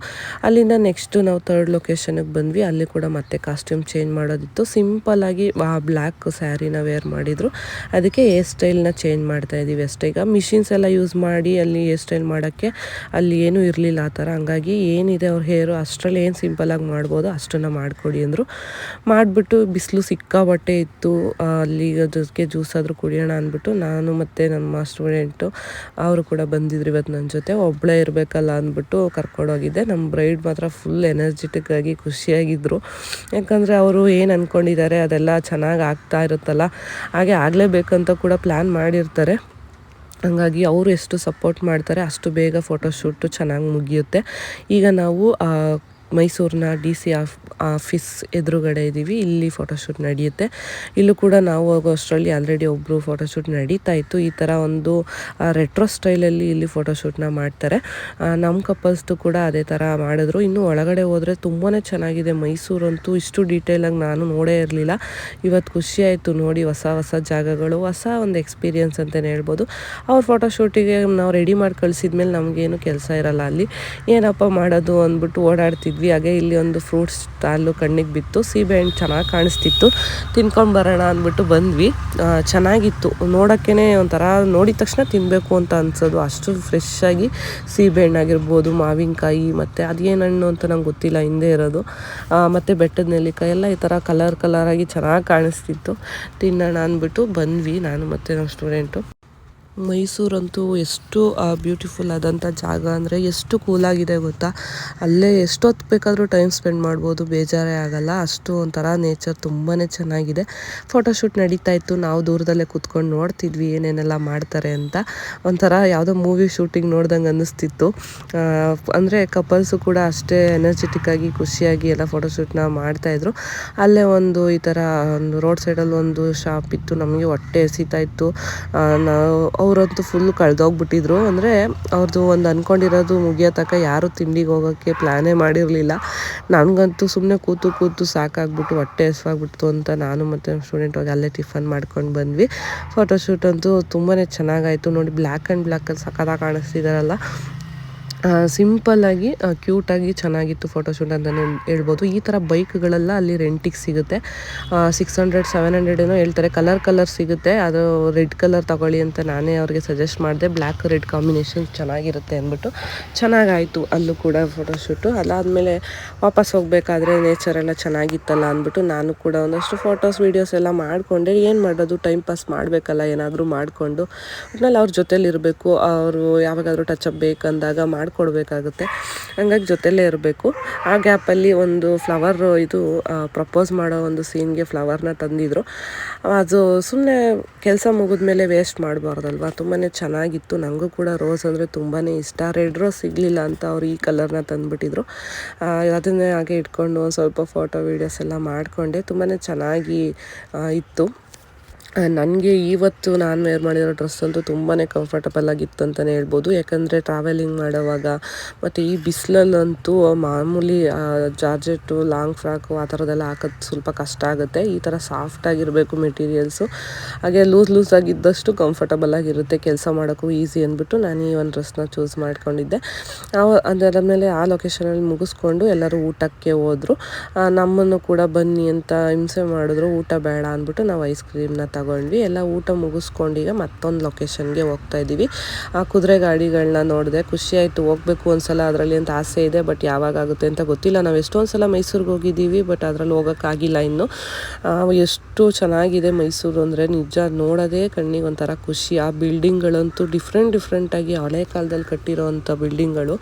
ಅಲ್ಲಿಂದ ನೆಕ್ಸ್ಟು ನಾವು ತರ್ಡ್ ಲೊಕೇಶನ್ಗೆ ಬಂದ್ವಿ. ಅಲ್ಲಿ ಕೂಡ ಮತ್ತೆ ಕಾಸ್ಟ್ಯೂಮ್ ಚೇಂಜ್ ಮಾಡೋದಿತ್ತು. ಸಿಂಪಲ್ಲಾಗಿ ಆ ಬ್ಲ್ಯಾಕ್ ಸ್ಯಾರಿನ ವೇರ್ ಮಾಡಿದರು. ಅದಕ್ಕೆ ಹೇರ್ ಸ್ಟೈಲ್ನ ಚೇಂಜ್ ಮಾಡ್ತಾ ಇದ್ದೀವಿ ಅಷ್ಟೇ. ಈಗ ಮಿಷಿನ್ಸ್ ಎಲ್ಲ ಯೂಸ್ ಮಾಡಿ, ಅಲ್ಲಿ ಹೇರ್ ಸ್ಟೈಲ್ ಮಾಡೋಕ್ಕೆ ಅಲ್ಲಿ ಏನೂ ಇರಲಿಲ್ಲ ಆ ಥರ. ಹಂಗಾಗಿ ಏನಿದೆ ಅವ್ರ ಹೇರು ಅಷ್ಟರಲ್ಲಿ ಏನು ಸಿಂಪಲ್ಲಾಗಿ ಮಾಡ್ಬೋದು ಅಷ್ಟನ್ನು ಮಾಡಿಕೊಡಿ ಅಂದರು. ಮಾಡಿಬಿಟ್ಟು ಬಿಸಿಲು ಸಿಕ್ಕಾಬಟ್ಟೆ ಇತ್ತು ಅಲ್ಲಿ ಅದಕ್ಕೆ ಜ್ಯೂಸ್ ಆದರೂ ಕುಡಿಯೋಣ ಅಂದ್ಬಿಟ್ಟು ನಾನು ಮತ್ತು ನಮ್ಮ ಸ್ಟೂಡೆಂಟು ಅವರು ಕೂಡ ಬಂದಿದ್ರು ಇವತ್ತು ನನ್ನ ಜೊತೆ. ಒಬ್ಬಳೇ ಇರಬೇಕಲ್ಲ ಅಂದ್ಬಿಟ್ಟು ಕರ್ಕೊಂಡೋಗಿದ್ದೆ ನಮ್ಮ ಬ್ರೈಡ್ ಮಾತ್ರ ಫುಲ್ ಎನರ್ಜೆಟಿಕ್ ಆಗಿ ಖುಷಿಯಾಗಿದ್ದರು ಯಾಕಂದರೆ ಅವರು ಏನು ಅಂದ್ಕೊಂಡಿದ್ದಾರೆ ಅದೆಲ್ಲ ಚೆನ್ನಾಗಿ ಆಗ್ತಾ ಇರುತ್ತಲ್ಲ, ಹಾಗೆ ಆಗಲೇಬೇಕಂತ ಕೂಡ ಪ್ಲ್ಯಾನ್ ಮಾಡಿರ್ತಾರೆ. ಹಂಗಾಗಿ ಅವರು ಎಷ್ಟು ಸಪೋರ್ಟ್ ಮಾಡ್ತಾರೆ ಅಷ್ಟು ಬೇಗ ಫೋಟೋಶೂಟು ಚೆನ್ನಾಗಿ ಮುಗಿಯುತ್ತೆ. ಈಗ ನಾವು ಮೈಸೂರಿನ ಡಿ ಸಿ ಆಫ್ ಆಫೀಸ್ ಎದುರುಗಡೆ ಇದ್ದೀವಿ ಇಲ್ಲಿ ಫೋಟೋಶೂಟ್ ನಡೆಯುತ್ತೆ. ಇಲ್ಲೂ ಕೂಡ ನಾವು ಹೋಗೋ ಅಷ್ಟರಲ್ಲಿ ಆಲ್ರೆಡಿ ಒಬ್ಬರು ಫೋಟೋಶೂಟ್ ನಡೀತಾ ಇತ್ತು. ಈ ಥರ ಒಂದು ರೆಟ್ರೋ ಸ್ಟೈಲಲ್ಲಿ ಇಲ್ಲಿ ಫೋಟೋಶೂಟ್ನ ಮಾಡ್ತಾರೆ. ನಮ್ಮ ಕಪಲ್ಸ್ದು ಕೂಡ ಅದೇ ಥರ ಮಾಡಿದ್ರು. ಇನ್ನು ಒಳಗಡೆ ಹೋದರೆ ತುಂಬಾ ಚೆನ್ನಾಗಿದೆ. ಮೈಸೂರಂತೂ ಇಷ್ಟು ಡೀಟೇಲಾಗಿ ನಾನು ನೋಡೇ ಇರಲಿಲ್ಲ. ಇವತ್ತು ಖುಷಿ ಆಯಿತು ನೋಡಿ, ಹೊಸ ಹೊಸ ಜಾಗಗಳು, ಹೊಸ ಒಂದು ಎಕ್ಸ್ಪೀರಿಯನ್ಸ್ ಅಂತಲೇ ಹೇಳ್ಬೋದು. ಅವ್ರ ಫೋಟೋಶೂಟಿಗೆ ನಾವು ರೆಡಿ ಮಾಡಿ ಕಳಿಸಿದ್ಮೇಲೆ ನಮಗೇನು ಕೆಲಸ ಇರಲ್ಲ ಅಲ್ಲಿ. ಏನಪ್ಪ ಮಾಡೋದು ಅಂದ್ಬಿಟ್ಟು ಓಡಾಡ್ತಿದ್ವಿ. ಹಾಗೆ ಇಲ್ಲಿ ಒಂದು ಫ್ರೂಟ್ಸ್ ಸ್ಟಾಲು ಕಣ್ಣಿಗೆ ಬಿತ್ತು ಸೀಬೆಹಣ್ಣು ಚೆನ್ನಾಗಿ ಕಾಣಿಸ್ತಿತ್ತು. ತಿನ್ಕೊಂಡು ಬರೋಣ ಅಂದ್ಬಿಟ್ಟು ಬಂದ್ವಿ. ಚೆನ್ನಾಗಿತ್ತು. ನೋಡೋಕ್ಕೇ ಒಂಥರ ನೋಡಿದ ತಕ್ಷಣ ತಿನ್ನಬೇಕು ಅಂತ ಅನ್ಸೋದು. ಅಷ್ಟು ಫ್ರೆಶ್ ಆಗಿ ಸೀಬೆಹಣ್ಣು ಆಗಿರ್ಬೋದು, ಮಾವಿನಕಾಯಿ ಮತ್ತು ಅದೇನು ಹಣ್ಣು ಅಂತ ನಂಗೆ ಗೊತ್ತಿಲ್ಲ, ಹಿಂದೆ ಇರೋದು. ಮತ್ತು ಬೆಟ್ಟದ ನೆಲ್ಲಿಕಾಯಿ ಎಲ್ಲ ಈ ಥರ ಕಲರ್ ಕಲರಾಗಿ ಚೆನ್ನಾಗಿ ಕಾಣಿಸ್ತಿತ್ತು. ತಿನ್ನೋಣ ಅಂದ್ಬಿಟ್ಟು ಬಂದ್ವಿ. ನಾನು ಮತ್ತು ನಮ್ಮ ಸ್ಟೂಡೆಂಟು ಮೈಸೂರಂತೂ ಎಷ್ಟು ಬ್ಯೂಟಿಫುಲ್ ಆದಂಥ ಜಾಗ ಅಂದರೆ ಎಷ್ಟು ಕೂಲಾಗಿದೆ ಗೊತ್ತಾ? ಅಲ್ಲೇ ಎಷ್ಟೊತ್ತು ಬೇಕಾದರೂ ಟೈಮ್ ಸ್ಪೆಂಡ್ ಮಾಡ್ಬೋದು, ಬೇಜಾರೇ ಆಗಲ್ಲ. ಅಷ್ಟು ಒಂಥರ ನೇಚರ್ ತುಂಬಾ ಚೆನ್ನಾಗಿದೆ. ಫೋಟೋಶೂಟ್ ನಡೀತಾ ಇತ್ತು. ನಾವು ದೂರದಲ್ಲೇ ಕೂತ್ಕೊಂಡು ನೋಡ್ತಿದ್ವಿ ಏನೇನೆಲ್ಲ ಮಾಡ್ತಾರೆ ಅಂತ. ಒಂಥರ ಯಾವುದೋ ಮೂವಿ ಶೂಟಿಂಗ್ ನೋಡ್ದಂಗೆ ಅನ್ನಿಸ್ತಿತ್ತು. ಅಂದರೆ ಕಪಲ್ಸು ಕೂಡ ಅಷ್ಟೇ ಎನರ್ಜೆಟಿಕ್ ಆಗಿ, ಖುಷಿಯಾಗಿ ಎಲ್ಲ ಫೋಟೋಶೂಟ್ನ ಮಾಡ್ತಾಯಿದ್ರು ಅಲ್ಲೇ ಒಂದು ಈ ಥರ ಒಂದು ರೋಡ್ ಸೈಡಲ್ಲಿ ಒಂದು ಶಾಪ್ ಇತ್ತು. ನಮಗೆ ಹೊಟ್ಟೆ ಎಸಿತಾ ಇತ್ತು. ನಾವು ಅವರಂತೂ ಫುಲ್ ಕಳೆದೋಗ್ಬಿಟ್ಟಿದ್ರು. ಅಂದರೆ ಅವ್ರದ್ದು ಒಂದು ಅಂದ್ಕೊಂಡಿರೋದು ಮುಗಿಯೋ ತನಕ ಯಾರೂ ತಿಂಡಿಗೆ ಹೋಗೋಕ್ಕೆ ಪ್ಲ್ಯಾನೇ ಮಾಡಿರಲಿಲ್ಲ. ನನಗಂತೂ ಸುಮ್ಮನೆ ಕೂತು ಕೂತು ಸಾಕಾಗ್ಬಿಟ್ಟು ಹೊಟ್ಟೆ ಹಸ್ವಾಗ್ಬಿಡ್ತು ಅಂತ ನಾನು ಮತ್ತು ನಮ್ಮ ಸ್ಟೂಡೆಂಟ್ ಹೋಗಿ ಅಲ್ಲೇ ಟಿಫನ್ ಮಾಡ್ಕೊಂಡು ಬಂದ್ವಿ. ಫೋಟೋಶೂಟ್ ಅಂತೂ ತುಂಬಾ ಚೆನ್ನಾಗಾಯಿತು. ನೋಡಿ ಬ್ಲ್ಯಾಕ್ ಆ್ಯಂಡ್ ಬ್ಲ್ಯಾಕಲ್ಲಿ ಸಖತ್ತಾಗಿ ಕಾಣಿಸ್ತಿದಾರಲ್ಲ. ಸಿಂಪಲ್ಲಾಗಿ ಕ್ಯೂಟಾಗಿ ಚೆನ್ನಾಗಿತ್ತು ಫೋಟೋಶೂಟ್ ಅಂತಲೇ ಹೇಳ್ಬೋದು. ಈ ಥರ ಬೈಕ್ಗಳೆಲ್ಲ ಅಲ್ಲಿ ರೆಂಟಿಗೆ ಸಿಗುತ್ತೆ. ಸಿಕ್ಸ್ ಹಂಡ್ರೆಡ್ ಸೆವೆನ್ ಹಂಡ್ರೆಡ್ ಏನೋ ಹೇಳ್ತಾರೆ. ಕಲರ್ ಕಲರ್ ಸಿಗುತ್ತೆ. ಅದು ರೆಡ್ ಕಲರ್ ತಗೊಳ್ಳಿ ಅಂತ ನಾನೇ ಅವ್ರಿಗೆ ಸಜೆಸ್ಟ್ ಮಾಡಿದೆ. ಬ್ಲ್ಯಾಕ್ ರೆಡ್ ಕಾಂಬಿನೇಷನ್ ಚೆನ್ನಾಗಿರುತ್ತೆ ಅಂದ್ಬಿಟ್ಟು ಚೆನ್ನಾಗಾಯಿತು ಅಲ್ಲೂ ಕೂಡ ಫೋಟೋಶೂಟು ಅದಾದಮೇಲೆ ವಾಪಸ್ ಹೋಗಬೇಕಾದ್ರೆ ನೇಚರ್ ಎಲ್ಲ ಚೆನ್ನಾಗಿತ್ತಲ್ಲ ಅಂದ್ಬಿಟ್ಟು ನಾನು ಕೂಡ ಒಂದಷ್ಟು ಫೋಟೋಸ್ ವೀಡಿಯೋಸ್ ಎಲ್ಲ ಮಾಡಿಕೊಂಡೆ. ಏನು ಮಾಡೋದು? ಟೈಮ್ ಪಾಸ್ ಮಾಡಬೇಕಲ್ಲ ಏನಾದರೂ ಮಾಡಿಕೊಂಡು. ಒಟ್ನಲ್ಲಿ ಅವ್ರ ಜೊತೇಲಿ ಇರಬೇಕು ಅವರು ಯಾವಾಗಾದರೂ ಟಚ್ ಅಪ್ ಬೇಕಂದಾಗ ಮಾಡಿಕೊಡ್ಬೇಕಾಗುತ್ತೆ. ಹಂಗಾಗಿ ಜೊತೆಲೇ ಇರಬೇಕು. ಆ ಗ್ಯಾಪಲ್ಲಿ ಒಂದು ಫ್ಲವರ್ ಇದು ಪ್ರಪೋಸ್ ಮಾಡೋ ಒಂದು ಸೀನ್ಗೆ ಫ್ಲವರ್ನ ತಂದಿದ್ರು. ಅದು ಸುಮ್ಮನೆ ಕೆಲಸ ಮುಗಿದ್ಮೇಲೆ ವೇಸ್ಟ್ ಮಾಡಬಾರ್ದಲ್ವ? ತುಂಬಾ ಚೆನ್ನಾಗಿತ್ತು. ನನಗೂ ಕೂಡ ರೋಸ್ ಅಂದರೆ ತುಂಬಾ ಇಷ್ಟ. ರೆಡ್ ರೋಸ್ ಸಿಗಲಿಲ್ಲ ಅಂತ ಅವ್ರು ಈ ಕಲರ್ನ ತಂದುಬಿಟ್ಟಿದ್ರು. ಅದನ್ನೇ ಹಾಗೆ ಇಟ್ಕೊಂಡು ಸ್ವಲ್ಪ ಫೋಟೋ, ವೀಡಿಯೋಸ್ ಎಲ್ಲ ಮಾಡಿಕೊಂಡೆ. ತುಂಬಾ ಚೆನ್ನಾಗಿ ಇತ್ತು. ನನಗೆ ಇವತ್ತು ನಾನು ವೇರ್ ಮಾಡಿರೋ ಡ್ರೆಸ್ ಅಂತೂ ತುಂಬಾ ಕಂಫರ್ಟಬಲ್ ಆಗಿತ್ತು ಅಂತಲೇ ಹೇಳ್ಬೋದು. ಯಾಕಂದರೆ ಟ್ರಾವೆಲಿಂಗ್ ಮಾಡೋವಾಗ ಮತ್ತು ಈ ಬಿಸಿಲಲ್ಲಂತೂ ಮಾಮೂಲಿ ಜಾರ್ಜೆಟ್ಟು ಲಾಂಗ್ ಫ್ರಾಕು ಆ ಥರದ್ದೆಲ್ಲ ಹಾಕೋದು ಸ್ವಲ್ಪ ಕಷ್ಟ ಆಗುತ್ತೆ. ಈ ಥರ ಸಾಫ್ಟಾಗಿರಬೇಕು ಮೆಟೀರಿಯಲ್ಸು ಹಾಗೆ ಲೂಸ್ ಲೂಸ್ ಆಗಿದ್ದಷ್ಟು ಕಂಫರ್ಟಬಲ್ ಆಗಿರುತ್ತೆ. ಕೆಲಸ ಮಾಡೋಕ್ಕೂ ಈಸಿ ಅಂದ್ಬಿಟ್ಟು ನಾನು ಈ ಒಂದು ಡ್ರೆಸ್ನ ಚೂಸ್ ಮಾಡ್ಕೊಂಡಿದ್ದೆ. ಅದರ ಮೇಲೆ ಆ ಲೊಕೇಶನಲ್ಲಿ ಮುಗಿಸ್ಕೊಂಡು ಎಲ್ಲರೂ ಊಟಕ್ಕೆ ಹೋದರು. ನಮ್ಮನ್ನು ಕೂಡ ಬನ್ನಿ ಅಂತ ಹಿಂಸೆ ಮಾಡಿದ್ರು. ಊಟ ಬೇಡ ಅಂದ್ಬಿಟ್ಟು ನಾವು ಐಸ್ ಕ್ರೀಮ್ನ ತಗೊಂಡು ತಗೊಂಡ್ವಿ ಎಲ್ಲ ಊಟ ಮುಗಿಸ್ಕೊಂಡು ಈಗ ಮತ್ತೊಂದು ಲೊಕೇಶನ್ಗೆ ಹೋಗ್ತಾ ಇದ್ದೀವಿ ಆ ಕುದುರೆ ಗಾಡಿಗಳನ್ನ ನೋಡಿದೆ ಖುಷಿ ಆಯಿತು ಹೋಗ್ಬೇಕು ಒಂದ್ಸಲ, ಅದರಲ್ಲಿ ಅಂತ ಆಸೆ ಇದೆ ಬಟ್ ಯಾವಾಗ ಆಗುತ್ತೆ ಅಂತ ಗೊತ್ತಿಲ್ಲ. ನಾವು ಎಷ್ಟೊಂದು ಸಲ ಮೈಸೂರಿಗೆ ಹೋಗಿದ್ದೀವಿ ಬಟ್ ಅದರಲ್ಲಿ ಹೋಗೋಕ್ಕಾಗಿಲ್ಲ ಇನ್ನು. ಎಷ್ಟು ಚೆನ್ನಾಗಿದೆ ಮೈಸೂರು ಅಂದರೆ ನಿಜ ನೋಡೋದೇ ಕಣ್ಣಿಗೆ ಒಂಥರ ಖುಷಿ. ಆ ಬಿಲ್ಡಿಂಗ್ಗಳಂತೂ ಡಿಫ್ರೆಂಟ್ ಡಿಫ್ರೆಂಟಾಗಿ ಹಳೆ ಕಾಲದಲ್ಲಿ ಕಟ್ಟಿರೋವಂಥ ಬಿಲ್ಡಿಂಗ್ಗಳು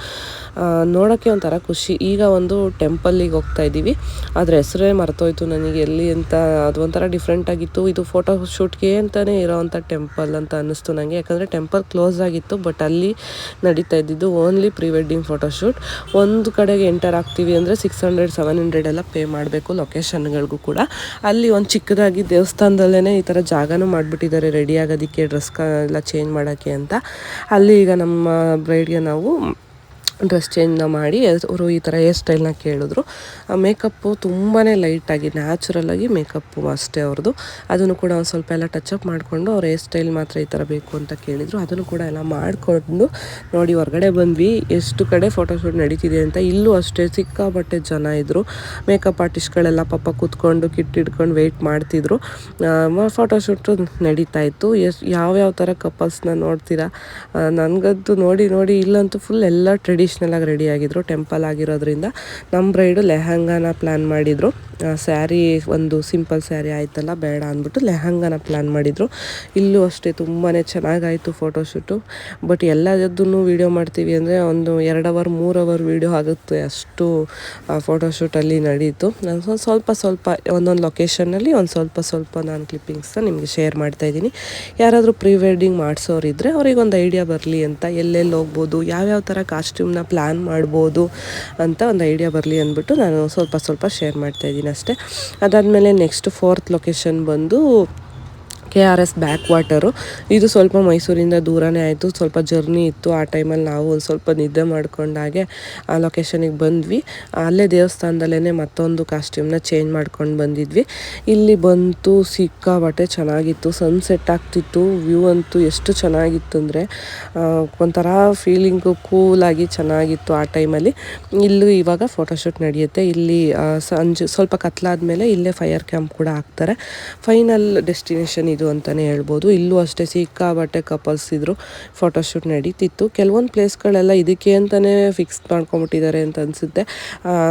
ನೋಡೋಕ್ಕೆ ಒಂಥರ ಖುಷಿ. ಈಗ ಒಂದು ಟೆಂಪಲ್ಲಿಗೆ ಹೋಗ್ತಾ ಇದ್ದೀವಿ ಅದರ ಹೆಸರೇ ಮರ್ತೋಯ್ತು ನನಗೆ ಎಲ್ಲಿ ಅಂತ, ಅದು ಒಂಥರ ಡಿಫ್ರೆಂಟಾಗಿತ್ತು ಇದು ಫೋಟೋ ಶೂಟ್ಗೆ ಅಂತಲೇ ಇರೋವಂಥ ಟೆಂಪಲ್ ಅಂತ ಅನ್ನಿಸ್ತು ನನಗೆ ಯಾಕಂದರೆ ಟೆಂಪಲ್ ಕ್ಲೋಸ್ ಆಗಿತ್ತು, ಬಟ್ ಅಲ್ಲಿ ನಡೀತಾ ಇದ್ದಿದ್ದು ಓನ್ಲಿ ಪ್ರೀ ವೆಡ್ಡಿಂಗ್ ಫೋಟೋಶೂಟ್. ಒಂದು ಕಡೆಗೆ ಎಂಟರ್ ಆಗ್ತೀವಿ ಅಂದರೆ ಸಿಕ್ಸ್ ಹಂಡ್ರೆಡ್, ಸೆವೆನ್ ಹಂಡ್ರೆಡ್ ಎಲ್ಲ ಪೇ ಮಾಡಬೇಕು ಲೊಕೇಶನ್ಗಳಿಗೂ ಕೂಡ. ಅಲ್ಲಿ ಒಂದು ಚಿಕ್ಕದಾಗಿ ದೇವಸ್ಥಾನದಲ್ಲೇ ಈ ಥರ ಜಾಗನೂ ಮಾಡಿಬಿಟ್ಟಿದ್ದಾರೆ, ರೆಡಿ ಆಗೋದಕ್ಕೆ ಡ್ರೆಸ್ ಎಲ್ಲ ಚೇಂಜ್ ಮಾಡೋಕ್ಕೆ ಅಂತ. ಅಲ್ಲಿ ಈಗ ನಮ್ಮ ಬ್ರೈಡ್ಗೆ ನಾವು ಡ್ರೆಸ್ ಚೇಂಜ್ನ ಮಾಡಿ ಅವರು ಈ ಥರ ಹೇರ್ ಸ್ಟೈಲ್ನ ಕೇಳಿದ್ರು. ಮೇಕಪ್ಪು ತುಂಬಾ ಲೈಟಾಗಿ ನ್ಯಾಚುರಲಾಗಿ ಮೇಕಪ್ಪು ಅಷ್ಟೇ ಅವ್ರದ್ದು ಅದನ್ನು ಕೂಡ ಒಂದು ಸ್ವಲ್ಪ ಎಲ್ಲ ಟಚ್ ಅಪ್ ಮಾಡಿಕೊಂಡು ಅವ್ರ ಹೇರ್ ಸ್ಟೈಲ್ ಮಾತ್ರ ಈ ಥರ ಬೇಕು ಅಂತ ಕೇಳಿದರು. ಅದನ್ನು ಕೂಡ ಎಲ್ಲ ಮಾಡಿಕೊಂಡು, ನೋಡಿ ಹೊರಗಡೆ ಬಂದ್ವಿ. ಎಷ್ಟು ಕಡೆ ಫೋಟೋಶೂಟ್ ನಡೀತಿದೆ ಅಂತ ಇಲ್ಲೂ ಅಷ್ಟೇ ಸಿಕ್ಕಾಪಟ್ಟೆ ಜನ ಇದ್ದರು ಮೇಕಪ್ ಆರ್ಟಿಸ್ಟ್ಗಳೆಲ್ಲ ಪಾಪ ಕೂತ್ಕೊಂಡು ಕಿಟ್ ಹಿಡ್ಕೊಂಡು ವೆಯ್ಟ್ ಮಾಡ್ತಿದ್ರು. ಫೋಟೋಶೂಟು ನಡೀತಾ ಇತ್ತು. ಎಷ್ಟು ಯಾವ್ಯಾವ ಥರ ಕಪಲ್ಸ್ನ ನೋಡ್ತೀರಾ? ನನಗಂತೂ ನೋಡಿ ನೋಡಿ ಇಲ್ಲಂತೂ ಫುಲ್ ಎಲ್ಲ ಟ್ರೆಡಿಷ್ನಲ್ ಆಗಿ ರೆಡಿ ಆಗಿದ್ರು ಟೆಂಪಲ್ ಆಗಿರೋದ್ರಿಂದ ನಮ್ಮ ಬ್ರೈಡು ಲೆಹಂಗಾನ ಪ್ಲ್ಯಾನ್ ಮಾಡಿದರು. ಸ್ಯಾರಿ ಒಂದು ಸಿಂಪಲ್ ಸ್ಯಾರಿ ಆಯ್ತಲ್ಲ, ಬೇಡ ಅಂದ್ಬಿಟ್ಟು ಲೆಹಂಗಾನ ಪ್ಲ್ಯಾನ್ ಮಾಡಿದರು. ಇಲ್ಲೂ ಅಷ್ಟೇ ತುಂಬಾ ಚೆನ್ನಾಗಾಯಿತು ಫೋಟೋಶೂಟು ಬಟ್ ಎಲ್ಲದನ್ನು ವೀಡಿಯೋ ಮಾಡ್ತೀವಿ ಅಂದರೆ ಒಂದು ಎರಡು ಅವರ್ ಮೂರು ಅವರ್ ವೀಡಿಯೋ ಆಗುತ್ತೆ ಅಷ್ಟು ಫೋಟೋಶೂಟಲ್ಲಿ ನಡೀತು. ನಾನು ಸ್ವಲ್ಪ ಸ್ವಲ್ಪ ಒಂದೊಂದು ಲೊಕೇಶನಲ್ಲಿ ಒಂದು ಸ್ವಲ್ಪ ಸ್ವಲ್ಪ ನಾನು ಕ್ಲಿಪ್ಪಿಂಗ್ಸನ್ನ ನಿಮಗೆ ಶೇರ್ ಮಾಡ್ತಾ ಇದ್ದೀನಿ. ಯಾರಾದರೂ ಪ್ರೀ ವೆಡ್ಡಿಂಗ್ ಮಾಡಿಸೋರಿದ್ರೆ ಅವ್ರಿಗೆ ಒಂದು ಐಡಿಯಾ ಬರಲಿ ಅಂತ, ಎಲ್ಲೆಲ್ಲಿ ಹೋಗ್ಬೋದು, ಯಾವ್ಯಾವ ಥರ ಕಾಸ್ಟ್ಯೂಮ್ನ ಪ್ಲ್ಯಾನ್ ಮಾಡ್ಬೋದು ಅಂತ ಒಂದು ಐಡಿಯಾ ಬರಲಿ ಅಂದ್ಬಿಟ್ಟು ನಾನು ಸ್ವಲ್ಪ ಸ್ವಲ್ಪ ಶೇರ್ ಮಾಡ್ತಾ ಇದ್ದೀನಿ ಅಷ್ಟೇ. ಅದಾದಮೇಲೆ ನೆಕ್ಸ್ಟ್ ಫೋರ್ತ್ ಲೊಕೇಶನ್ ಬಂದು K R S back water ಇದು ಸ್ವಲ್ಪ ಮೈಸೂರಿಂದ ದೂರನೇ ಆಯಿತು. ಸ್ವಲ್ಪ ಜರ್ನಿ ಇತ್ತು. ಆ ಟೈಮಲ್ಲಿ ನಾವು ಒಂದು ಸ್ವಲ್ಪ ನಿದ್ದೆ ಮಾಡ್ಕೊಂಡಾಗೆ ಆ ಲೊಕೇಶನಿಗೆ ಬಂದ್ವಿ. ಅಲ್ಲೇ ದೇವಸ್ಥಾನದಲ್ಲೇ ಮತ್ತೊಂದು ಕಾಸ್ಟ್ಯೂಮ್ನ ಚೇಂಜ್ ಮಾಡ್ಕೊಂಡು ಬಂದಿದ್ವಿ. ಇಲ್ಲಿ ಬಂತು ಸಿಕ್ಕಾಬಟ್ಟೆ ಚೆನ್ನಾಗಿತ್ತು. ಸನ್ಸೆಟ್ ಆಗ್ತಿತ್ತು. ವ್ಯೂ ಅಂತೂ ಎಷ್ಟು ಚೆನ್ನಾಗಿತ್ತು ಅಂದರೆ ಒಂಥರ ಫೀಲಿಂಗು ಕೂಲಾಗಿ ಚೆನ್ನಾಗಿತ್ತು ಆ ಟೈಮಲ್ಲಿ. ಇಲ್ಲೂ ಇವಾಗ ಫೋಟೋಶೂಟ್ ನಡೆಯುತ್ತೆ. ಇಲ್ಲಿ ಸಂಜೆ ಸ್ವಲ್ಪ ಕತ್ಲಾದ ಮೇಲೆ ಇಲ್ಲೇ ಫೈರ್ ಕ್ಯಾಂಪ್ ಕೂಡ ಹಾಕ್ತಾರೆ. ಫೈನಲ್ ಡೆಸ್ಟಿನೇಷನ್ ಇದು. ಅಂತಲೇ ಹೇಳ್ಬೋದು. ಇಲ್ಲೂ ಅಷ್ಟೇ ಸಿಕ್ಕಾಬಟ್ಟೆ ಕಪಲ್ಸ್ ಇದ್ರು ಫೋಟೋಶೂಟ್ ನಡೀತಿತ್ತು. ಕೆಲವೊಂದು ಪ್ಲೇಸ್ಗಳೆಲ್ಲ ಇದಕ್ಕೆ ಅಂತಲೇ ಫಿಕ್ಸ್ ಮಾಡ್ಕೊಂಬಿಟ್ಟಿದ್ದಾರೆ ಅಂತ ಅನಿಸುತ್ತೆ.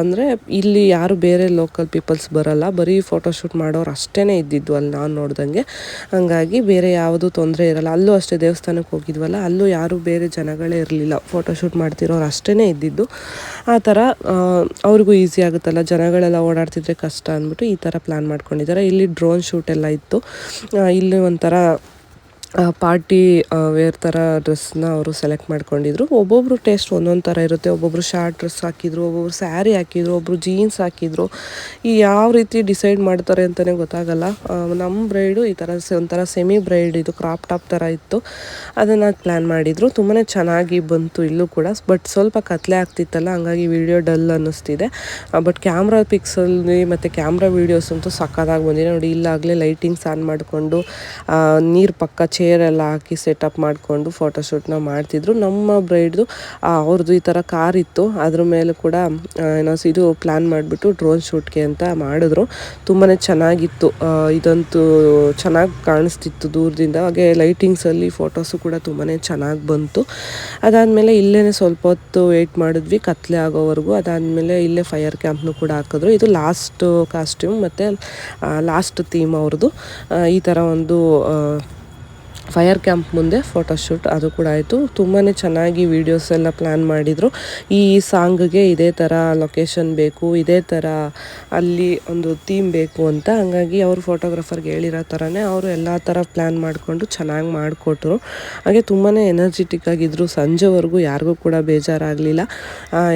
ಅಂದರೆ ಇಲ್ಲಿ ಯಾರು ಬೇರೆ ಲೋಕಲ್ ಪೀಪಲ್ಸ್ ಬರಲ್ಲ. ಬರೀ ಫೋಟೋಶೂಟ್ ಮಾಡೋರು ಅಷ್ಟೇ ಇದ್ದಿದ್ದು ಅಲ್ಲಿ ನಾನು ನೋಡ್ದಂಗೆ. ಹಂಗಾಗಿ ಬೇರೆ ಯಾವುದೂ ತೊಂದರೆ ಇರಲ್ಲ. ಅಲ್ಲೂ ಅಷ್ಟೇ ದೇವಸ್ಥಾನಕ್ಕೆ ಹೋಗಿದ್ವಲ್ಲ, ಅಲ್ಲೂ ಯಾರು ಬೇರೆ ಜನಗಳೇ ಇರಲಿಲ್ಲ. ಫೋಟೋಶೂಟ್ ಮಾಡ್ತಿರೋರು ಅಷ್ಟೇ ಇದ್ದಿದ್ದು. ಆ ಥರ ಅವ್ರಿಗೂ ಈಸಿ ಆಗುತ್ತಲ್ಲ. ಜನಗಳೆಲ್ಲ ಓಡಾಡ್ತಿದ್ರೆ ಕಷ್ಟ ಅಂದ್ಬಿಟ್ಟು ಈ ಥರ ಪ್ಲ್ಯಾನ್ ಮಾಡ್ಕೊಂಡಿದ್ದಾರೆ. ಇಲ್ಲಿ ಡ್ರೋನ್ ಶೂಟ್ ಎಲ್ಲ ಇತ್ತು. ಇಲ್ಲಿ ಒಂಥರ ಪಾರ್ಟಿ ವೇರ್ ಥರ ಡ್ರೆಸ್ನ ಅವರು ಸೆಲೆಕ್ಟ್ ಮಾಡ್ಕೊಂಡಿದ್ರು. ಒಬ್ಬೊಬ್ರು ಟೇಸ್ಟ್ ಒಂದೊಂದು ಥರ ಇರುತ್ತೆ. ಒಬ್ಬೊಬ್ರು ಶಾರ್ಟ್ ಡ್ರೆಸ್ ಹಾಕಿದ್ರು, ಒಬ್ಬೊಬ್ರು ಸ್ಯಾರಿ ಹಾಕಿದ್ರು ಒಬ್ಬರು ಜೀನ್ಸ್ ಹಾಕಿದ್ರು. ಈ ಯಾವ ರೀತಿ ಡಿಸೈಡ್ ಮಾಡ್ತಾರೆ ಅಂತಲೇ ಗೊತ್ತಾಗಲ್ಲ. ನಮ್ಮ ಬ್ರೈಡು ಈ ಥರ ಒಂಥರ ಸೆಮಿ ಬ್ರೈಡ್ ಇದು ಕ್ರಾಪ್ ಟಾಪ್ ಥರ ಇತ್ತು. ಅದನ್ನು ಪ್ಲ್ಯಾನ್ ಮಾಡಿದರು. ತುಂಬಾ ಚೆನ್ನಾಗಿ ಬಂತು ಇಲ್ಲೂ ಕೂಡ. ಬಟ್ ಸ್ವಲ್ಪ ಕತ್ಲೆ ಆಗ್ತಿತ್ತಲ್ಲ, ಹಂಗಾಗಿ ವಿಡಿಯೋ ಡಲ್ ಅನ್ನಿಸ್ತಿದೆ. ಬಟ್ ಕ್ಯಾಮ್ರಾ ಪಿಕ್ಸಲ್ಲಿ ಮತ್ತು ಕ್ಯಾಮ್ರಾ ವೀಡಿಯೋಸ್ ಅಂತೂ ಸಕ್ಕತ್ತಾಗಿ ಬಂದಿದೆ. ನೋಡಿ, ಇಲ್ಲಾಗಲೇ ಲೈಟಿಂಗ್ಸ್ ಆನ್ ಮಾಡಿಕೊಂಡು ನೀರು ಪಕ್ಕ ಚೇರ್ ಎಲ್ಲ ಹಾಕಿ ಸೆಟಪ್ ಮಾಡಿಕೊಂಡು ಫೋಟೋಶೂಟ್ನ ಮಾಡ್ತಿದ್ರು. ನಮ್ಮ ಬ್ರೈಡ್ದು ಅವ್ರದ್ದು ಈ ಥರ ಕಾರ್ ಇತ್ತು. ಅದ್ರ ಮೇಲೆ ಕೂಡ ಏನೋ ಇದು ಪ್ಲ್ಯಾನ್ ಮಾಡಿಬಿಟ್ಟು ಡ್ರೋನ್ ಶೂಟ್ಗೆ ಅಂತ ಮಾಡಿದ್ರು. ತುಂಬಾ ಚೆನ್ನಾಗಿತ್ತು. ಇದಂತೂ ಚೆನ್ನಾಗಿ ಕಾಣಿಸ್ತಿತ್ತು ದೂರದಿಂದ. ಹಾಗೆ ಲೈಟಿಂಗ್ಸಲ್ಲಿ ಫೋಟೋಸು ಕೂಡ ತುಂಬಾ ಚೆನ್ನಾಗಿ ಬಂತು. ಅದಾದಮೇಲೆ ಇಲ್ಲೇ ಸ್ವಲ್ಪ ಹೊತ್ತು ವೆಯ್ಟ್ ಮಾಡಿದ್ವಿ. ಕತ್ಲೆ ಆಗೋವರೆಗೂ. ಅದಾದಮೇಲೆ ಇಲ್ಲೇ ಫೈರ್ ಕ್ಯಾಂಪ್ನು ಕೂಡ ಹಾಕಿದ್ರು. ಇದು ಲಾಸ್ಟ್ ಕಾಸ್ಟ್ಯೂಮ್ ಮತ್ತು ಲಾಸ್ಟ್ ಥೀಮ್ ಅವ್ರದ್ದು ಈ ಥರ ಒಂದು ಫೈರ್ ಕ್ಯಾಂಪ್ ಮುಂದೆ ಫೋಟೋಶೂಟ್ ಅದು ಕೂಡ ಆಯಿತು. ತುಂಬಾ ಚೆನ್ನಾಗಿ ವೀಡಿಯೋಸ್ ಎಲ್ಲ ಪ್ಲ್ಯಾನ್ ಮಾಡಿದರು. ಈ ಸಾಂಗ್ಗೆ ಇದೇ ಥರ ಲೊಕೇಶನ್ ಬೇಕು, ಇದೇ ಥರ ಅಲ್ಲಿ ಒಂದು ಥೀಮ್ ಬೇಕು ಅಂತ. ಹಂಗಾಗಿ ಅವರು ಫೋಟೋಗ್ರಾಫರ್ಗೆ ಹೇಳಿರೋ ಥರನೇ ಅವರು ಎಲ್ಲ ಥರ ಪ್ಲ್ಯಾನ್ ಮಾಡಿಕೊಂಡು ಚೆನ್ನಾಗಿ ಮಾಡಿಕೊಟ್ರು. ಹಾಗೆ ತುಂಬಾ ಎನರ್ಜಿಟಿಕ್ ಆಗಿದ್ದರು ಸಂಜೆವರೆಗೂ ಯಾರಿಗೂ ಕೂಡ ಬೇಜಾರಾಗಲಿಲ್ಲ.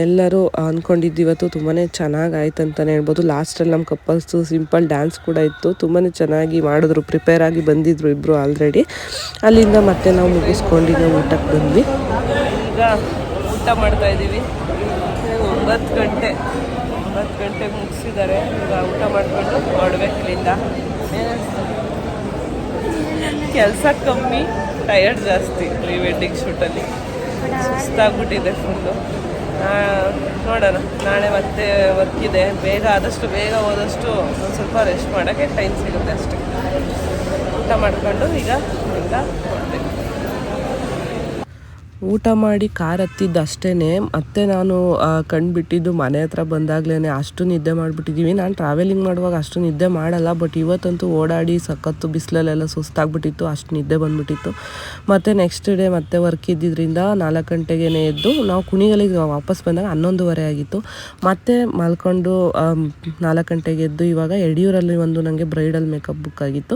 ಎಲ್ಲರೂ ಅಂದ್ಕೊಂಡಿದ್ದು ಇವತ್ತು ತುಂಬಾ ಚೆನ್ನಾಗಿ ಆಯ್ತು ಅಂತಲೇ ಹೇಳ್ಬೋದು. ಲಾಸ್ಟಲ್ಲಿ ನಮ್ಮ ಕಪ್ಪಲ್ಸು ಸಿಂಪಲ್ ಡ್ಯಾನ್ಸ್ ಕೂಡ ಇತ್ತು. ತುಂಬಾ ಚೆನ್ನಾಗಿ ಮಾಡಿದ್ರು. ಪ್ರಿಪೇರ್ ಆಗಿ ಬಂದಿದ್ರು ಇಬ್ಬರು ಆಲ್ರೆಡಿ ಅಲ್ಲಿಂದ ಮತ್ತೆ ನಾವು ಮುಗಿಸ್ಕೊಂಡಿದ್ದ ಊಟಕ್ಕೆ ಬಂದ್ವಿ. ಈಗ ಊಟ ಮಾಡ್ತಾ ಇದ್ದೀವಿ. ಒಂಬತ್ತು ಗಂಟೆ, ಒಂಬತ್ತು ಗಂಟೆಗೆ ಮುಗಿಸಿದ್ದಾರೆ. ಈಗ ಊಟ ಮಾಡಿಕೊಂಡು ಹೊರಡ್ಬೇಕು ಇಲ್ಲಿಂದ ಕೆಲಸ ಕಮ್ಮಿ ಟಯರ್ಡ್ ಜಾಸ್ತಿ ಪ್ರೀ ವೆಡ್ಡಿಂಗ್ ಶೂಟಲ್ಲಿ ಸುಸ್ತಾಗ್ಬಿಟ್ಟಿದೆ ಫುಲ್ಲು ನೋಡೋಣ. ನಾಳೆ ಮತ್ತೆ ವರ್ಕ್ ಇದೆ. ಬೇಗ ಆದಷ್ಟು ಬೇಗ ಹೋದಷ್ಟು ಒಂದು ಸ್ವಲ್ಪ ರೆಸ್ಟ್ ಮಾಡೋಕ್ಕೆ ಟೈಮ್ ಸಿಗುತ್ತೆ ಅಷ್ಟೇ. ಊಟ ಮಾಡ್ಕೊಂಡು ಈಗ ಈಗ ಹೊರಡ್ಬೇಕು. ಊಟ ಮಾಡಿ ಕಾರ್ ಹತ್ತಿದ್ದಷ್ಟೇ ಮತ್ತೆ ನಾನು ಕಂಡುಬಿಟ್ಟಿದ್ದು ಮನೆ ಹತ್ರ ಬಂದಾಗ್ಲೇ ಅಷ್ಟು ನಿದ್ದೆ ಮಾಡಿಬಿಟ್ಟಿದ್ದೀವಿ. ನಾನು ಟ್ರಾವೆಲಿಂಗ್ ಮಾಡುವಾಗ ಅಷ್ಟು ನಿದ್ದೆ ಮಾಡಲ್ಲ ಬಟ್ ಇವತ್ತಂತೂ ಓಡಾಡಿ ಸಖತ್ತು ಬಿಸಿಲಲ್ಲೆಲ್ಲ ಸುಸ್ತಾಗ್ಬಿಟ್ಟಿತ್ತು, ಅಷ್ಟು ನಿದ್ದೆ ಬಂದ್ಬಿಟ್ಟಿತ್ತು. ಮತ್ತು ನೆಕ್ಸ್ಟ್ ಡೇ ಮತ್ತೆ ವರ್ಕ್ ಇದ್ದಿದ್ದರಿಂದ ನಾಲ್ಕು ಗಂಟೆಗೇ ಎದ್ದು ನಾವು ಕುಣಿಗಲಿಗೆ ವಾಪಸ್ ಬಂದಾಗ ಹನ್ನೊಂದುವರೆ ಆಗಿತ್ತು. ಮತ್ತೆ ಮಲ್ಕೊಂಡು ನಾಲ್ಕು ಗಂಟೆಗೆ ಎದ್ದು ಇವಾಗ ಯಡಿಯೂರಲ್ಲಿ ಒಂದು ನನಗೆ ಬ್ರೈಡಲ್ ಮೇಕಪ್ ಬುಕ್ ಆಗಿತ್ತು.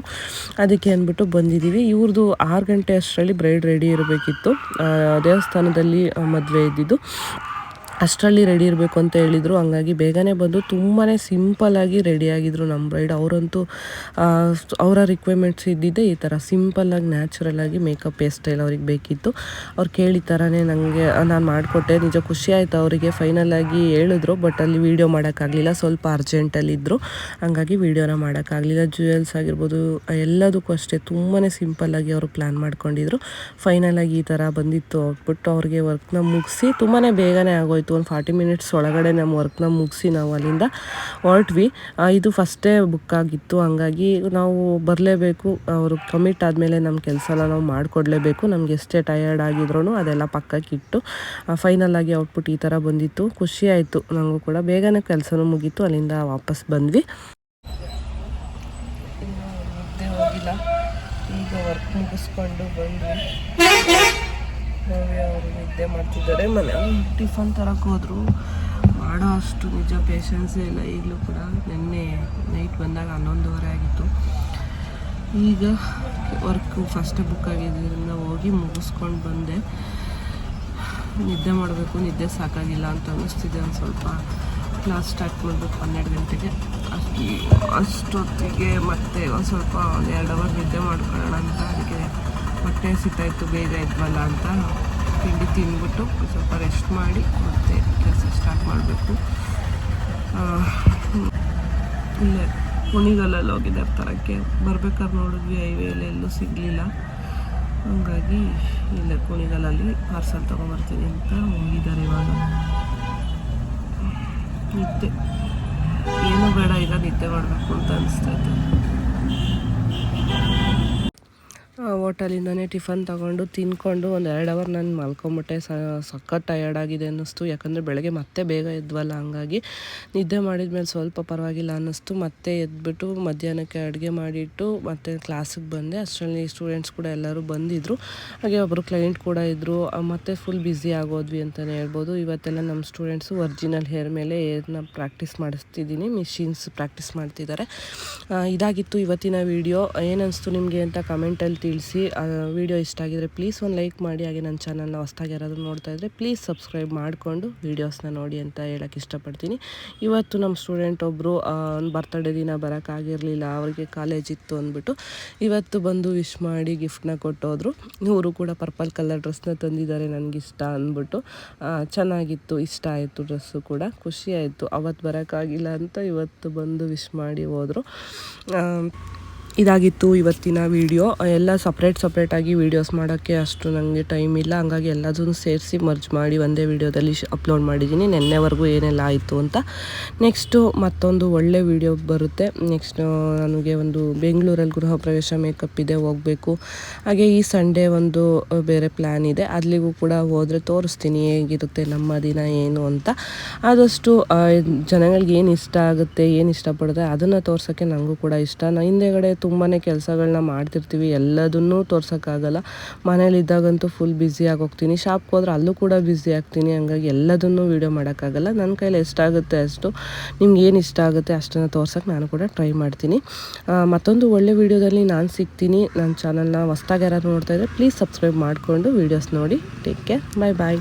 ಅದಕ್ಕೆ ಅಂದ್ಬಿಟ್ಟು ಬಂದಿದ್ದೀವಿ. ಇವ್ರದ್ದು ಆರು ಗಂಟೆ ಅಷ್ಟರಲ್ಲಿ ಬ್ರೈಡ್ ರೆಡಿ ಇರಬೇಕಿತ್ತು. ದೇವಸ್ಥಾನದಲ್ಲಿ ಮದುವೆ ಇದ್ದಿದ್ದು. ಅಷ್ಟರಲ್ಲಿ ರೆಡಿ ಇರಬೇಕು ಅಂತ ಹೇಳಿದರು. ಹಂಗಾಗಿ ಬೇಗನೆ ಬಂದು ತುಂಬಾ ಸಿಂಪಲ್ಲಾಗಿ ರೆಡಿಯಾಗಿದ್ದರು ನಮ್ಮ ಬ್ರೈಡ್ ಅವರಂತೂ ಅವರ ರಿಕ್ವೈರ್ಮೆಂಟ್ಸ್ ಇದ್ದಿದ್ದೆ ಈ ಥರ ಸಿಂಪಲ್ಲಾಗಿ ನ್ಯಾಚುರಲ್ಲಾಗಿ ಮೇಕಪ್ ಹೇರ್ ಸ್ಟೈಲ್ ಅವ್ರಿಗೆ ಬೇಕಿತ್ತು. ಅವ್ರು ಕೇಳಿದ ಥರನೇ ನನಗೆ ನಾನು ಮಾಡಿಕೊಟ್ಟೆ. ನಿಜ ಖುಷಿ ಆಯಿತು ಅವರಿಗೆ. ಫೈನಲಾಗಿ ಹೇಳಿದ್ರು ಬಟ್ ಅಲ್ಲಿ ವೀಡಿಯೋ ಮಾಡೋಕ್ಕಾಗಲಿಲ್ಲ. ಸ್ವಲ್ಪ ಅರ್ಜೆಂಟಲ್ಲಿದ್ದರು ಹಂಗಾಗಿ ವೀಡಿಯೋನ ಮಾಡೋಕ್ಕಾಗಲಿಲ್ಲ. ಜ್ಯುವೆಲ್ಸ್ ಆಗಿರ್ಬೋದು, ಎಲ್ಲದಕ್ಕೂ ಅಷ್ಟೇ ತುಂಬಾ ಸಿಂಪಲ್ಲಾಗಿ ಅವರು ಪ್ಲ್ಯಾನ್ ಮಾಡ್ಕೊಂಡಿದ್ರು. ಫೈನಲಾಗಿ ಈ ಥರ ಬಂದಿತ್ತು. ಹೋಗ್ಬಿಟ್ಟು ಅವ್ರಿಗೆ ವರ್ಕ್ನ ಮುಗಿಸಿ ತುಂಬಾ ಬೇಗನೆ ಆಗೋಯ್ತು. ಒಂದು ಫಾರ್ಟಿ ಮಿನಿಟ್ಸ್ ಒಳಗಡೆ ನಮ್ಮ ವರ್ಕ್ನ ಮುಗಿಸಿ ನಾವು ಅಲ್ಲಿಂದ ಹೊರಟ್ವಿ. ಇದು ಫಸ್ಟೇ ಬುಕ್ ಆಗಿತ್ತು. ಹಂಗಾಗಿ ನಾವು ಬರಲೇಬೇಕು. ಅವರು ಕಮಿಟ್ ಆದಮೇಲೆ ನಮ್ಮ ಕೆಲಸನ ನಾವು ಮಾಡಿಕೊಡ್ಲೇಬೇಕು. ನಮ್ಗೆ ಎಷ್ಟೇ ಟಯರ್ಡ್ ಆಗಿದ್ರು ಅದೆಲ್ಲ ಪಕ್ಕಕ್ಕಿಟ್ಟು ಫೈನಲ್ ಆಗಿ ಔಟ್ಪುಟ್ ಈ ಥರ ಬಂದಿತ್ತು. ಖುಷಿ ಆಯಿತು. ನನಗೂ ಕೂಡ ಬೇಗನೆ ಕೆಲಸನೂ ಮುಗೀತು. ಅಲ್ಲಿಂದ ವಾಪಸ್ ಬಂದ್ವಿ. ಈಗ ವರ್ಕ್ ಮುಗಿಸ್ಕೊಂಡು ಬಂದ್ವಿ. ಭವ್ಯ ಅವರು ನಿದ್ದೆ ಮಾಡ್ತಿದ್ದಾರೆ, ಮನೆ ಟಿಫನ್ ತರಕ್ಕೆ ಹೋದ್ರು. ಮಾಡೋ ಅಷ್ಟು ನಿಜ ಪೇಷನ್ಸೇ ಇಲ್ಲ, ಈಗಲೂ ಕೂಡ ನಿನ್ನೆ ನೈಟ್ ಬಂದಾಗ ಹನ್ನೊಂದುವರೆ ಆಗಿತ್ತು. ಈಗ ವರ್ಕ್ ಫಸ್ಟ್ ಬುಕ್ ಆಗಿದ್ದರಿಂದ ಹೋಗಿ ಮುಗಿಸ್ಕೊಂಡು ಬಂದೆ. ನಿದ್ದೆ ಮಾಡಬೇಕು, ನಿದ್ದೆ ಸಾಕಾಗಿಲ್ಲ ಅಂತ ಅನ್ನಿಸ್ತಿದೆ ಒಂದು ಸ್ವಲ್ಪ. ಕ್ಲಾಸ್ ಸ್ಟಾರ್ಟ್ ಮಾಡಬೇಕು ಹನ್ನೆರಡು ಗಂಟೆಗೆ. ಅಷ್ಟು ಅಷ್ಟೊತ್ತಿಗೆ ಮತ್ತೆ ಒಂದು ಸ್ವಲ್ಪ ಒಂದು ಎರಡು ಅವರ್ ನಿದ್ದೆ ಮಾಡ್ಕೊಳ್ಳೋಣ ಅಂತ ಅದಕ್ಕೆ ಹೊಟ್ಟೆ ಸಿಗ್ತಾಯಿತ್ತು ಬೇಗ ಎದ್ವಲ್ಲ ಅಂತ. ತಿಂಡಿ ತಿಂದ್ಬಿಟ್ಟು ಸ್ವಲ್ಪ ರೆಸ್ಟ್ ಮಾಡಿ ಮತ್ತೆ ಕೆಲಸ ಸ್ಟಾರ್ಟ್ ಮಾಡಬೇಕು. ಇಲ್ಲೇ ಕುಣಿಗಲಲ್ಲಿ ಹೋಗಿದ್ದಾರೆ ತರಕ್ಕೆ ಬರ್ಬೇಕಾದ್ರೆ ನೋಡಿದ್ವಿ ಹೈವೇಲಿ ಎಲ್ಲೂ ಸಿಗಲಿಲ್ಲ. ಹಂಗಾಗಿ ಇಲ್ಲೇ ಕುಣಿಗಲಲ್ಲಿ ಪಾರ್ಸಲ್ ತೊಗೊಂಬರ್ತೀನಿ ಅಂತ ಹೋಗಿದ್ದಾರೆ ಇವಾಗ. ನಿದ್ದೆ ಏನು ಬೇಡ, ಈಗ ನಿದ್ದೆ ಮಾಡಬೇಕು ಅಂತ ಅನಿಸ್ತೈತೆ ಹೋಟೆಲಿಂದನೇ ಟಿಫನ್ ತಗೊಂಡು ತಿನ್ಕೊಂಡು ಒಂದು ಎರಡು ಅವರ್ ನಾನು ಮಲ್ಕೊಂಬಿಟ್ಟೆ. ಸಖತ್ ಟಯರ್ಡ್ ಆಗಿದೆ ಅನ್ನಿಸ್ತು. ಯಾಕಂದರೆ ಬೆಳಗ್ಗೆ ಮತ್ತೆ ಬೇಗ ಎದ್ವಲ್ಲ, ಹಂಗಾಗಿ ನಿದ್ದೆ ಮಾಡಿದ್ಮೇಲೆ ಸ್ವಲ್ಪ ಪರವಾಗಿಲ್ಲ ಅನ್ನಿಸ್ತು. ಮತ್ತೆ ಎದ್ಬಿಟ್ಟು ಮಧ್ಯಾಹ್ನಕ್ಕೆ ಅಡುಗೆ ಮಾಡಿಟ್ಟು ಮತ್ತೆ ಕ್ಲಾಸಿಗೆ ಬಂದೆ. ಅಷ್ಟರಲ್ಲಿ ಸ್ಟೂಡೆಂಟ್ಸ್ ಕೂಡ ಎಲ್ಲರೂ ಬಂದಿದ್ದರು ಹಾಗೆ ಒಬ್ಬರು ಕ್ಲೈಂಟ್ ಕೂಡ ಇದ್ದರು ಮತ್ತೆ ಫುಲ್ ಬ್ಯುಸಿ ಆಗೋದ್ವಿ ಅಂತಲೇ ಹೇಳ್ಬೋದು. ಇವತ್ತೆಲ್ಲ ನಮ್ಮ ಸ್ಟೂಡೆಂಟ್ಸು ಒರಿಜಿನಲ್ ಹೇರ್ ಮೇಲೆ ಏರ್ನ ಪ್ರಾಕ್ಟೀಸ್ ಮಾಡಿಸ್ತಿದ್ದೀನಿ. ಮಿಷಿನ್ಸ್ ಪ್ರಾಕ್ಟೀಸ್ ಮಾಡ್ತಿದ್ದಾರೆ. ಇದಾಗಿತ್ತು ಇವತ್ತಿನ ವಿಡಿಯೋ ಏನನ್ನಿಸ್ತು ನಿಮಗೆ ಅಂತ ಕಮೆಂಟಲ್ಲಿ ತಿಳಿಸಿ ವಿಡಿಯೋ ಇಷ್ಟ ಆಗಿದ್ರೆ ಪ್ಲೀಸ್ ಒಂದು ಲೈಕ್ ಮಾಡಿ ಹಾಗೆ ನನ್ನ ಚಾನಲ್ನ ಹೊಸ್ದಾಗಿ ಯಾರಾದರೂ ನೋಡ್ತಾ ಇದ್ದರೆ ಪ್ಲೀಸ್ ಸಬ್ಸ್ಕ್ರೈಬ್ ಮಾಡಿಕೊಂಡು ವೀಡಿಯೋಸ್ನ ನೋಡಿ ಅಂತ ಹೇಳೋಕ್ಕೆ ಇಷ್ಟಪಡ್ತೀನಿ. ಇವತ್ತು ನಮ್ಮ ಸ್ಟೂಡೆಂಟ್ ಒಬ್ಬರು ಬರ್ತಡೇ ದಿನ ಬರೋಕ್ಕಾಗಿರಲಿಲ್ಲ ಅವರಿಗೆ ಕಾಲೇಜ್ ಇತ್ತು ಅಂದ್ಬಿಟ್ಟು ಇವತ್ತು ಬಂದು ವಿಶ್ ಮಾಡಿ ಗಿಫ್ಟ್ನ ಕೊಟ್ಟೋದ್ರು. ಇವರು ಕೂಡ ಪರ್ಪಲ್ ಕಲರ್ ಡ್ರೆಸ್ನ ತಂದಿದ್ದಾರೆ ನನಗಿಷ್ಟ ಅಂದ್ಬಿಟ್ಟು ಆ, ಚೆನ್ನಾಗಿತ್ತು ಇಷ್ಟ ಆಯಿತು ಡ್ರೆಸ್ಸು ಕೂಡ ಖುಷಿ ಆಯಿತು. ಅವತ್ತು ಬರೋಕ್ಕಾಗಿಲ್ಲ ಅಂತ ಇವತ್ತು ಬಂದು ವಿಶ್ ಮಾಡಿ ಹೋದರು. ಇದಾಗಿತ್ತು ಇವತ್ತಿನ ವಿಡಿಯೋ ಎಲ್ಲ ಸಪ್ರೇಟ್ ಸಪ್ರೇಟಾಗಿ ವೀಡಿಯೋಸ್ ಮಾಡೋಕ್ಕೆ ಅಷ್ಟು ನನಗೆ ಟೈಮ್ ಇಲ್ಲ. ಹಂಗಾಗಿ ಎಲ್ಲದನ್ನು ಸೇರಿಸಿ ಮರ್ಜ್ ಮಾಡಿ ಒಂದೇ ವಿಡಿಯೋದಲ್ಲಿ ಅಪ್ಲೋಡ್ ಮಾಡಿದ್ದೀನಿ. ನಿನ್ನೆವರೆಗೂ ಏನೆಲ್ಲ ಆಯಿತು ಅಂತ. ನೆಕ್ಸ್ಟು ಮತ್ತೊಂದು ಒಳ್ಳೆ ವಿಡಿಯೋ ಬರುತ್ತೆ. ನೆಕ್ಸ್ಟ್ ನನಗೆ ಒಂದು ಬೆಂಗಳೂರಲ್ಲಿ ಗೃಹ ಪ್ರವೇಶ ಮೇಕಪ್ ಇದೆ, ಹೋಗಬೇಕು. ಹಾಗೆ ಈ ಸಂಡೇ ಒಂದು ಬೇರೆ ಪ್ಲ್ಯಾನ್ ಇದೆ. ಅಲ್ಲಿಗೂ ಕೂಡ ಹೋದರೆ ತೋರಿಸ್ತೀನಿ ಹೇಗಿರುತ್ತೆ ನಮ್ಮ ದಿನ ಏನು ಅಂತ. ಆದಷ್ಟು ಜನಗಳಿಗೆ ಏನು ಇಷ್ಟ ಆಗುತ್ತೆ, ಏನು ಇಷ್ಟಪಡುತ್ತೆ ಅದನ್ನು ತೋರ್ಸೋಕ್ಕೆ ನನಗೂ ಕೂಡ ಇಷ್ಟ. ನಾನು ಹಿಂದೆಗಡೆ ತುಂಬಾ ಕೆಲಸಗಳನ್ನ ಮಾಡ್ತಿರ್ತೀವಿ, ಎಲ್ಲದನ್ನೂ ತೋರ್ಸೋಕ್ಕಾಗಲ್ಲ. ಮನೇಲಿದ್ದಾಗಂತೂ ಫುಲ್ ಬ್ಯುಸಿ ಆಗೋಗ್ತೀನಿ. ಶಾಪ್ಗೆ ಹೋದ್ರೆ ಅಲ್ಲೂ ಕೂಡ ಬ್ಯುಸಿ ಆಗ್ತೀನಿ, ಹಂಗಾಗಿ ಎಲ್ಲದನ್ನೂ ವೀಡಿಯೋ ಮಾಡೋಕ್ಕಾಗಲ್ಲ. ನನ್ನ ಕೈಲಿ ಎಷ್ಟಾಗುತ್ತೆ ಅಷ್ಟು ನಿಮ್ಗೆ ಏನು ಇಷ್ಟ ಆಗುತ್ತೆ ಅಷ್ಟನ್ನು ತೋರ್ಸೋಕ್ಕೆ ನಾನು ಕೂಡ ಟ್ರೈ ಮಾಡ್ತೀನಿ. ಮತ್ತೊಂದು ಒಳ್ಳೆ ವೀಡಿಯೋದಲ್ಲಿ ನಾನು ಸಿಗ್ತೀನಿ. ನನ್ನ ಚಾನಲ್ನ ಹೊಸ್ದಾಗಿ ಯಾರಾದ್ರು ನೋಡ್ತಾ ಇದ್ದರೆ ಪ್ಲೀಸ್ ಸಬ್ಸ್ಕ್ರೈಬ್ ಮಾಡಿಕೊಂಡು ವೀಡಿಯೋಸ್ ನೋಡಿ. Take care bye bye